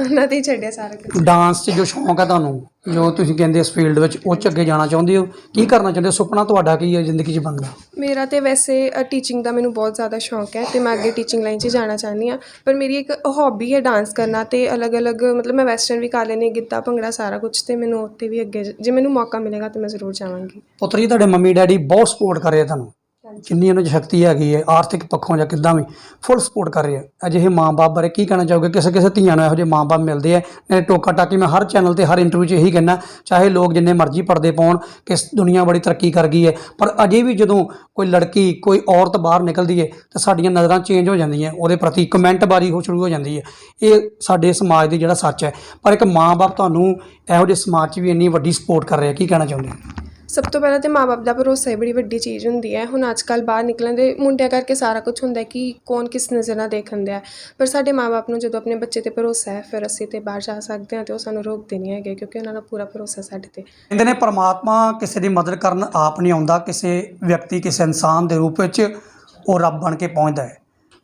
E: ਉਹਨਾਂ ਤੇ ਹੀ ਛੱਡਿਆ ਸਾਰਾ ਕੁਝ
B: ਡਾਂਸ 'ਚ ਜੋ ਸ਼ੌਂਕ ਹੈ ਤੁਹਾਨੂੰ? ਜੋ ਤੁਸੀਂ ਕਹਿੰਦੇ ਇਸ ਫੀਲਡ ਵਿੱਚ ਉਹ 'ਚ ਅੱਗੇ ਜਾਣਾ ਚਾਹੁੰਦੇ ਹੋ ਕੀ ਕਰਨਾ ਚਾਹੁੰਦੇ ਹੋ? ਸੁਪਨਾ ਤੁਹਾਡਾ ਕੀ ਹੈ ਜ਼ਿੰਦਗੀ 'ਚ ਬਣਨਾ
E: ਮੇਰਾ ਤੇ ਵੈਸੇ ਟੀਚਿੰਗ ਦਾ ਮੈਨੂੰ ਬਹੁਤ ਜ਼ਿਆਦਾ ਸ਼ੌਂਕ ਹੈ ਤੇ ਮੈਂ ਅੱਗੇ ਟੀਚਿੰਗ ਲਾਈਨ 'ਚ ਜਾਣਾ ਚਾਹੁੰਦੀ ਹਾਂ। ਪਰ ਮੇਰੀ ਇੱਕ ਹੌਬੀ ਹੈ ਡਾਂਸ ਕਰਨਾ ਤੇ ਅਲੱਗ-ਅਲੱਗ ਮਤਲਬ ਮੈਂ ਵੈਸਟਰਨ ਵੀ ਕਰ ਲੈਂਦੀ ਗਿੱਧਾ ਭੰਗੜਾ ਸਾਰਾ ਕੁਝ ਤੇ ਮੈਨੂੰ ਉੱਥੇ ਵੀ ਅੱਗੇ ਜੇ ਮੈਨੂੰ ਮੌਕਾ ਮਿਲੇਗਾ ਤੇ ਮੈਂ ਜ਼ਰੂਰ ਜਾਵਾਂਗੀ।
B: ਪੁੱਤਰ ਤੁਹਾਡੇ ਮੰਮੀ ਡੈਡੀ ਬਹੁਤ ਸਪੋਰਟ ਕਰ ਰਹੇ ਆ ਤੁਹਾਨੂੰ। ਜਿੰਨੀ ਉਹਨਾਂ 'ਚ ਸ਼ਕਤੀ ਹੈਗੀ ਹੈ, ਆਰਥਿਕ ਪੱਖੋਂ ਜਾਂ ਕਿੱਦਾਂ ਵੀ ਫੁੱਲ ਸਪੋਰਟ ਕਰ ਰਹੇ। ਆ ਅਜਿਹੇ ਮਾਂ-ਬਾਪ ਬਾਰੇ ਕੀ ਕਹਿਣਾ ਚਾਹੋਗੇ? ਕਿਸੇ ਕਿਸੇ ਧੀਆਂ ਨੂੰ ਇਹੋ ਜਿਹੇ ਮਾਂ-ਬਾਪ ਮਿਲਦੇ ਆ ਨਹੀਂ ਟੋਕਾ ਟਾਕੀ, ਮੈਂ ਹਰ ਚੈਨਲ ਤੇ, ਹਰ ਇੰਟਰਵਿਊ 'ਚ ਇਹੀ ਕਹਿਣਾ ਚਾਹੇ ਲੋਕ ਜਿੰਨੇ ਮਰਜ਼ੀ ਪਰਦੇ ਪਾਉਣ ਕਿ ਦੁਨੀਆ ਬੜੀ ਤਰੱਕੀ ਕਰ ਗਈ ਹੈ, ਪਰ ਅਜੇ ਵੀ ਜਦੋਂ ਕੋਈ ਲੜਕੀ, ਕੋਈ ਔਰਤ ਬਾਹਰ ਨਿਕਲਦੀ ਹੈ, ਤਾਂ ਸਾਡੀਆਂ ਨਜ਼ਰਾਂ ਚੇਂਜ ਹੋ ਜਾਂਦੀਆਂ, ਉਹਦੇ ਪ੍ਰਤੀ ਕਮੈਂਟ ਬਾਰੀ ਹੋ, ਸ਼ੁਰੂ ਹੋ ਜਾਂਦੀ ਹੈ। ਇਹ ਸਾਡੇ ਸਮਾਜ ਦੀ ਜਿਹੜਾ ਸੱਚ ਹੈ। ਪਰ ਇੱਕ ਮਾਂ-ਬਾਪ ਤੁਹਾਨੂੰ ਇਹੋ ਜਿਹੇ ਸਮਾਜ 'ਚ ਵੀ ਇੰਨੀ ਵੱਡੀ ਸਪੋਰਟ ਕਰ ਰਿਹਾ, ਕੀ ਕਹਿਣਾ ਚਾਹੁੰਦੇ ਹੋ?
E: ਸਭ ਤੋਂ ਪਹਿਲਾਂ ਤੇ ਮਾਪੇ ਦਾ ਭਰੋਸਾ ਹੀ ਬੜੀ ਵੱਡੀ ਚੀਜ਼ ਹੁੰਦੀ ਹੈ। ਹੁਣ ਅੱਜ ਕੱਲ੍ਹ ਬਾਹਰ ਨਿਕਲਣ ਦੇ ਮੁੰਡਿਆਂ ਕਰਕੇ ਸਾਰਾ ਕੁਝ ਹੁੰਦਾ ਕਿ ਕੌਣ ਕਿਸ ਨਜ਼ਰ ਨਾਲ ਦੇਖਣ ਦਿਆ। ਪਰ ਸਾਡੇ ਮਾਪੇ ਨੂੰ ਜਦੋਂ ਆਪਣੇ ਬੱਚੇ ਤੇ ਭਰੋਸਾ ਹੈ, ਫਿਰ ਅਸੀਂ ਤੇ ਬਾਹਰ ਜਾ ਸਕਦੇ ਹਾਂ ਤੇ ਉਹ ਸਾਨੂੰ ਰੋਕਦੇ ਨਹੀਂ ਹੈਗੇ ਕਿਉਂਕਿ ਉਹਨਾਂ ਦਾ ਪੂਰਾ ਭਰੋਸਾ ਸਾਡੇ ਤੇ।
B: ਕਹਿੰਦੇ ਨੇ ਪਰਮਾਤਮਾ ਕਿਸੇ ਦੀ ਮਦਦ ਕਰਨ ਆਪ ਨਹੀਂ ਆਉਂਦਾ, ਕਿਸੇ ਵਿਅਕਤੀ, ਕਿਸੇ ਇਨਸਾਨ ਦੇ ਰੂਪ ਵਿੱਚ ਉਹ ਰੱਬ ਬਣ ਕੇ ਪਹੁੰਚਦਾ ਹੈ।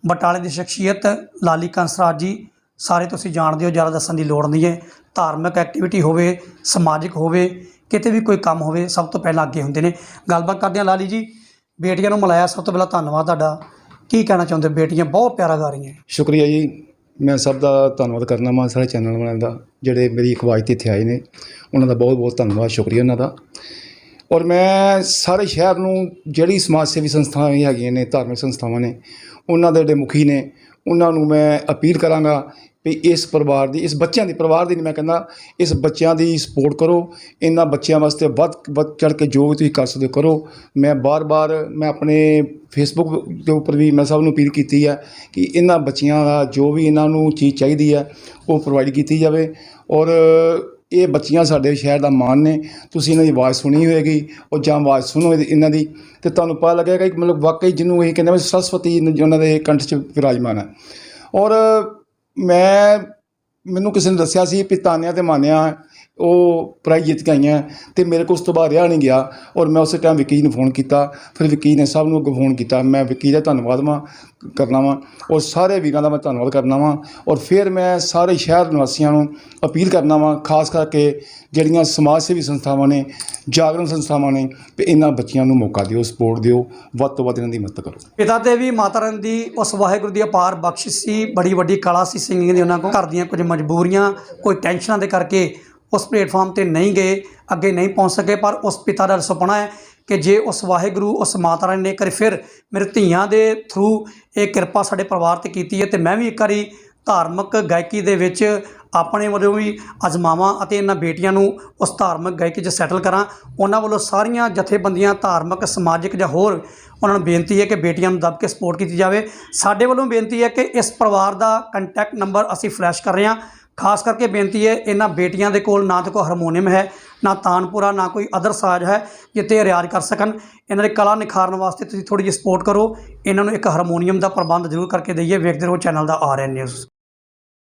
B: ਬਟਾਲੇ ਦੀ ਸ਼ਖਸੀਅਤ ਲਾਲੀ ਕੰਸਰਾਜ ਜੀ, ਸਾਰੇ ਤੁਸੀਂ ਜਾਣਦੇ ਹੋ, ਜ਼ਿਆਦਾ ਦੱਸਣ ਦੀ ਲੋੜ ਨਹੀਂ ਹੈ। ਧਾਰਮਿਕ ਐਕਟੀਵਿਟੀ ਹੋਵੇ, ਸਮਾਜਿਕ ਹੋਵੇ ਕਿਤੇ ਵੀ ਕੋਈ ਕੰਮ ਹੋਵੇ, ਸਭ ਤੋਂ ਪਹਿਲਾਂ ਅੱਗੇ ਹੁੰਦੇ ਨੇ। ਗੱਲਬਾਤ ਕਰਦੇ ਹਾਂ ਲਾਲੀ ਜੀ। ਬੇਟੀਆਂ ਨੂੰ ਮਿਲਾਇਆ, ਸਭ ਤੋਂ ਪਹਿਲਾਂ ਧੰਨਵਾਦ ਤੁਹਾਡਾ। ਕੀ ਕਹਿਣਾ ਚਾਹੁੰਦੇ ਬੇਟੀਆਂ ਬਹੁਤ ਪਿਆਰਾ ਗਾ ਰਹੀਆਂ।
F: ਸ਼ੁਕਰੀਆ ਜੀ। ਮੈਂ ਸਭ ਦਾ ਧੰਨਵਾਦ ਕਰਨਾ ਮਾ ਸਾਰੇ ਚੈਨਲ ਵਾਲਿਆਂ ਦਾ, ਜਿਹੜੇ ਮੇਰੀ ਅਖਵਾਜ ਤੇ ਇੱਥੇ ਆਏ ਨੇ। ਉਹਨਾਂ ਦਾ ਬਹੁਤ ਬਹੁਤ ਧੰਨਵਾਦ, ਸ਼ੁਕਰੀਆ ਉਹਨਾਂ ਦਾ। ਔਰ ਮੈਂ ਸਾਰੇ ਸ਼ਹਿਰ ਨੂੰ, ਜਿਹੜੀ ਸਮਾਜ ਸੇਵੀ ਸੰਸਥਾਵਾਂ ਹੈਗੀਆਂ ਨੇ, ਧਾਰਮਿਕ ਸੰਸਥਾਵਾਂ ਨੇ, ਉਹਨਾਂ ਦੇ ਜਿਹੜੇ ਮੁਖੀ ਨੇ, ਉਹਨਾਂ ਨੂੰ ਮੈਂ ਅਪੀਲ ਕਰਾਂਗਾ ਵੀ ਇਸ ਪਰਿਵਾਰ ਦੀ, ਇਸ ਬੱਚਿਆਂ ਦੀ, ਪਰਿਵਾਰ ਦੀ ਨਹੀਂ ਮੈਂ ਕਹਿੰਦਾ, ਇਸ ਬੱਚਿਆਂ ਦੀ ਸਪੋਰਟ ਕਰੋ, ਇਹਨਾਂ ਬੱਚਿਆਂ ਵਾਸਤੇ ਵੱਧ ਵੱਧ ਚੜ ਕੇ ਜੋ ਵੀ ਤੁਸੀਂ ਕਰ ਸਕਦੇ ਹੋ, ਕਰੋ। ਮੈਂ ਬਾਰ-ਬਾਰ, ਮੈਂ ਆਪਣੇ ਫੇਸਬੁੱਕ ਦੇ ਉੱਪਰ ਵੀ ਮੈਂ ਸਭ ਨੂੰ ਅਪੀਲ ਕੀਤੀ ਹੈ ਕਿ ਇਹਨਾਂ ਬੱਚਿਆਂ ਦਾ ਜੋ ਵੀ ਇਹਨਾਂ ਨੂੰ ਚੀਜ਼ ਚਾਹੀਦੀ ਹੈ, ਉਹ ਪ੍ਰੋਵਾਈਡ ਕੀਤੀ ਜਾਵੇ। ਔਰ ਇਹ ਬੱਚੀਆਂ ਸਾਡੇ ਸ਼ਹਿਰ ਦਾ ਮਾਣ ਨੇ, ਤੁਸੀਂ ਇਹਨਾਂ ਦੀ ਆਵਾਜ਼ ਸੁਣੀ ਹੋਏਗੀ, ਉਹ ਜਾਂ ਆਵਾਜ਼ ਸੁਣੋ ਇਹਦੀ- ਇਹਨਾਂ ਦੀ, ਤੇ ਤੁਹਾਨੂੰ ਪਤਾ ਲੱਗੇਗਾ ਕਿ ਮਤਲਬ ਵਾਕਈ ਜਿਹਨੂੰ ਇਹ ਕਹਿੰਦੇ ਸਰਸਵਤੀ ਉਹਨਾਂ ਦੇ ਕੰਠ 'ਚ ਵਿਰਾਜਮਾਨ ਹੈ। ਔਰ ਮੈਂ ਮੈਨੂੰ ਕਿਸੇ ਨੇ ਦੱਸਿਆ ਸੀ ਵੀ ਤਾਨਿਆ ਤੇ ਮਾਨਿਆ। ਉਹ ਪ੍ਰਾਈਜ਼ ਜਿੱਤ ਕੇ ਆਈਆਂ ਤੇ ਮੇਰੇ ਕੋਲ ਉਸ ਤੋਂ ਬਾਅਦ ਰਿਹਾ ਨਹੀਂ ਗਿਆ ਔਰ ਮੈਂ ਉਸੇ ਟਾਈਮ ਵਿੱਕੀ ਨੂੰ ਫੋਨ ਕੀਤਾ, ਫਿਰ ਵਿੱਕੀ ਨੇ ਸਭ ਨੂੰ ਅੱਗੋਂ ਫੋਨ ਕੀਤਾ, ਮੈਂ ਵਿੱਕੀ ਦਾ ਧੰਨਵਾਦ ਵਾਂ, ਕਰਨਾ ਵਾਂ ਔਰ ਸਾਰੇ ਵੀਰਾਂ ਦਾ ਮੈਂ ਧੰਨਵਾਦ ਕਰਨਾ ਵਾਂ ਔਰ ਫਿਰ ਮੈਂ ਸਾਰੇ ਸ਼ਹਿਰ ਨਿਵਾਸੀਆਂ ਨੂੰ ਅਪੀਲ ਕਰਨਾ ਵਾਂ, ਖਾਸ ਕਰਕੇ ਜਿਹੜੀਆਂ ਸਮਾਜ ਸੇਵੀ ਸੰਸਥਾਵਾਂ ਨੇ, ਜਾਗਰਣ ਸੰਸਥਾਵਾਂ ਨੇ, ਵੀ ਇਹਨਾਂ ਬੱਚਿਆਂ ਨੂੰ ਮੌਕਾ ਦਿਓ ਸਪੋਰਟ ਦਿਓ, ਵੱਧ ਤੋਂ ਵੱਧ ਇਹਨਾਂ ਦੀ ਮਦਦ ਕਰੋ।
B: ਪਿਤਾ ਤੇ ਵੀ ਮਾਤਾ ਰਾਣੀ ਦੀ ਉਸ ਵਾਹਿਗੁਰੂ ਦੀ ਅਪਾਰ ਬਖਸ਼ਿਸ਼ ਸੀ, ਬੜੀ ਵੱਡੀ ਕਲਾ ਸੀ ਸਿੰਗਿੰਗ ਦੀ ਉਹਨਾਂ ਕੋਲ, ਘਰ ਦੀਆਂ ਕੁਝ ਮਜਬੂਰੀਆਂ, ਕੋਈ ਟੈਨਸ਼ਨਾਂ ਦੇ ਕਰਕੇ ਉਸ ਪਲੇਟਫਾਰਮ ਤੇ ਨਹੀਂ ਗਏ, ਅੱਗੇ ਨਹੀਂ ਪਹੁੰਚ ਸਕੇ, ਪਰ ਉਸ ਪਿਤਾ ਦਾ ਸੁਪਨਾ ਹੈ ਕਿ ਜੇ ਉਸ ਵਾਹਿਗੁਰੂ, ਉਸ ਮਾਤਾ ਰਾਣੀ ਨੇ ਕਰ ਫਿਰ ਮੇਰੇ ਧੀਆਂ ਦੇ ਥਰੂ ਇਹ ਕਿਰਪਾ ਸਾਡੇ ਪਰਿਵਾਰ ਤੇ ਕੀਤੀ ਹੈ ਤੇ ਮੈਂ ਵੀ ਇੱਕ ਵਾਰੀ ਧਾਰਮਿਕ ਗਾਇਕੀ ਦੇ ਵਿੱਚ ਆਪਣੇ ਵੱਲੋਂ ਵੀ ਅਜ਼ਮਾਵਾਂ ਅਤੇ ਇਹਨਾਂ ਬੇਟੀਆਂ ਨੂੰ ਉਸ ਧਾਰਮਿਕ ਗਾਇਕੀ 'ਚ ਸੈਟਲ ਕਰਾਂ। ਉਹਨਾਂ ਵੱਲੋਂ ਸਾਰੀਆਂ ਜਥੇਬੰਦੀਆਂ, ਧਾਰਮਿਕ, ਸਮਾਜਿਕ ਜਾਂ ਹੋਰ ਉਹਨਾਂ ਨੂੰ ਬੇਨਤੀ ਹੈ ਕਿ ਬੇਟੀਆਂ ਨੂੰ ਦੱਬ ਕੇ ਸਪੋਰਟ ਕੀਤੀ ਜਾਵੇ। ਸਾਡੇ ਵੱਲੋਂ ਬੇਨਤੀ ਹੈ ਕਿ ਇਸ ਪਰਿਵਾਰ ਦਾ ਕੰਟੈਕਟ ਨੰਬਰ ਅਸੀਂ ਫਲੈਸ਼ ਕਰ ਰਹੇ ਹਾਂ। ਖਾਸ ਕਰਕੇ ਬੇਨਤੀ ਹੈ, ਇਹਨਾਂ ਬੇਟੀਆਂ ਦੇ ਕੋਲ ਨਾ ਤਾਂ ਕੋਈ ਹਾਰਮੋਨੀਅਮ ਹੈ, ਨਾ ਤਾਨਪੁਰਾ, ਨਾ ਕੋਈ ਅਦਰ ਸਾਜ਼ ਹੈ ਜਿੱਤੇ ਇਹ ਰਿਆਜ਼ ਕਰ ਸਕਣ। ਇਹਨਾਂ ਦੇ ਕਲਾ ਨਿਖਾਰਨ ਵਾਸਤੇ ਤੁਸੀਂ ਥੋੜੀ ਜਿਹੀ ਸਪੋਰਟ ਕਰੋ। ਇਹਨਾਂ ਨੂੰ ਇੱਕ ਹਾਰਮੋਨੀਅਮ ਦਾ ਪ੍ਰਬੰਧ ਜ਼ਰੂਰ ਕਰਕੇ ਦਈਏ। ਵੇਖਦੇ ਰਹੋ, ਚੈਨਲ ਦਾ ਆਰ ਐਨ ਨਿਊਜ਼।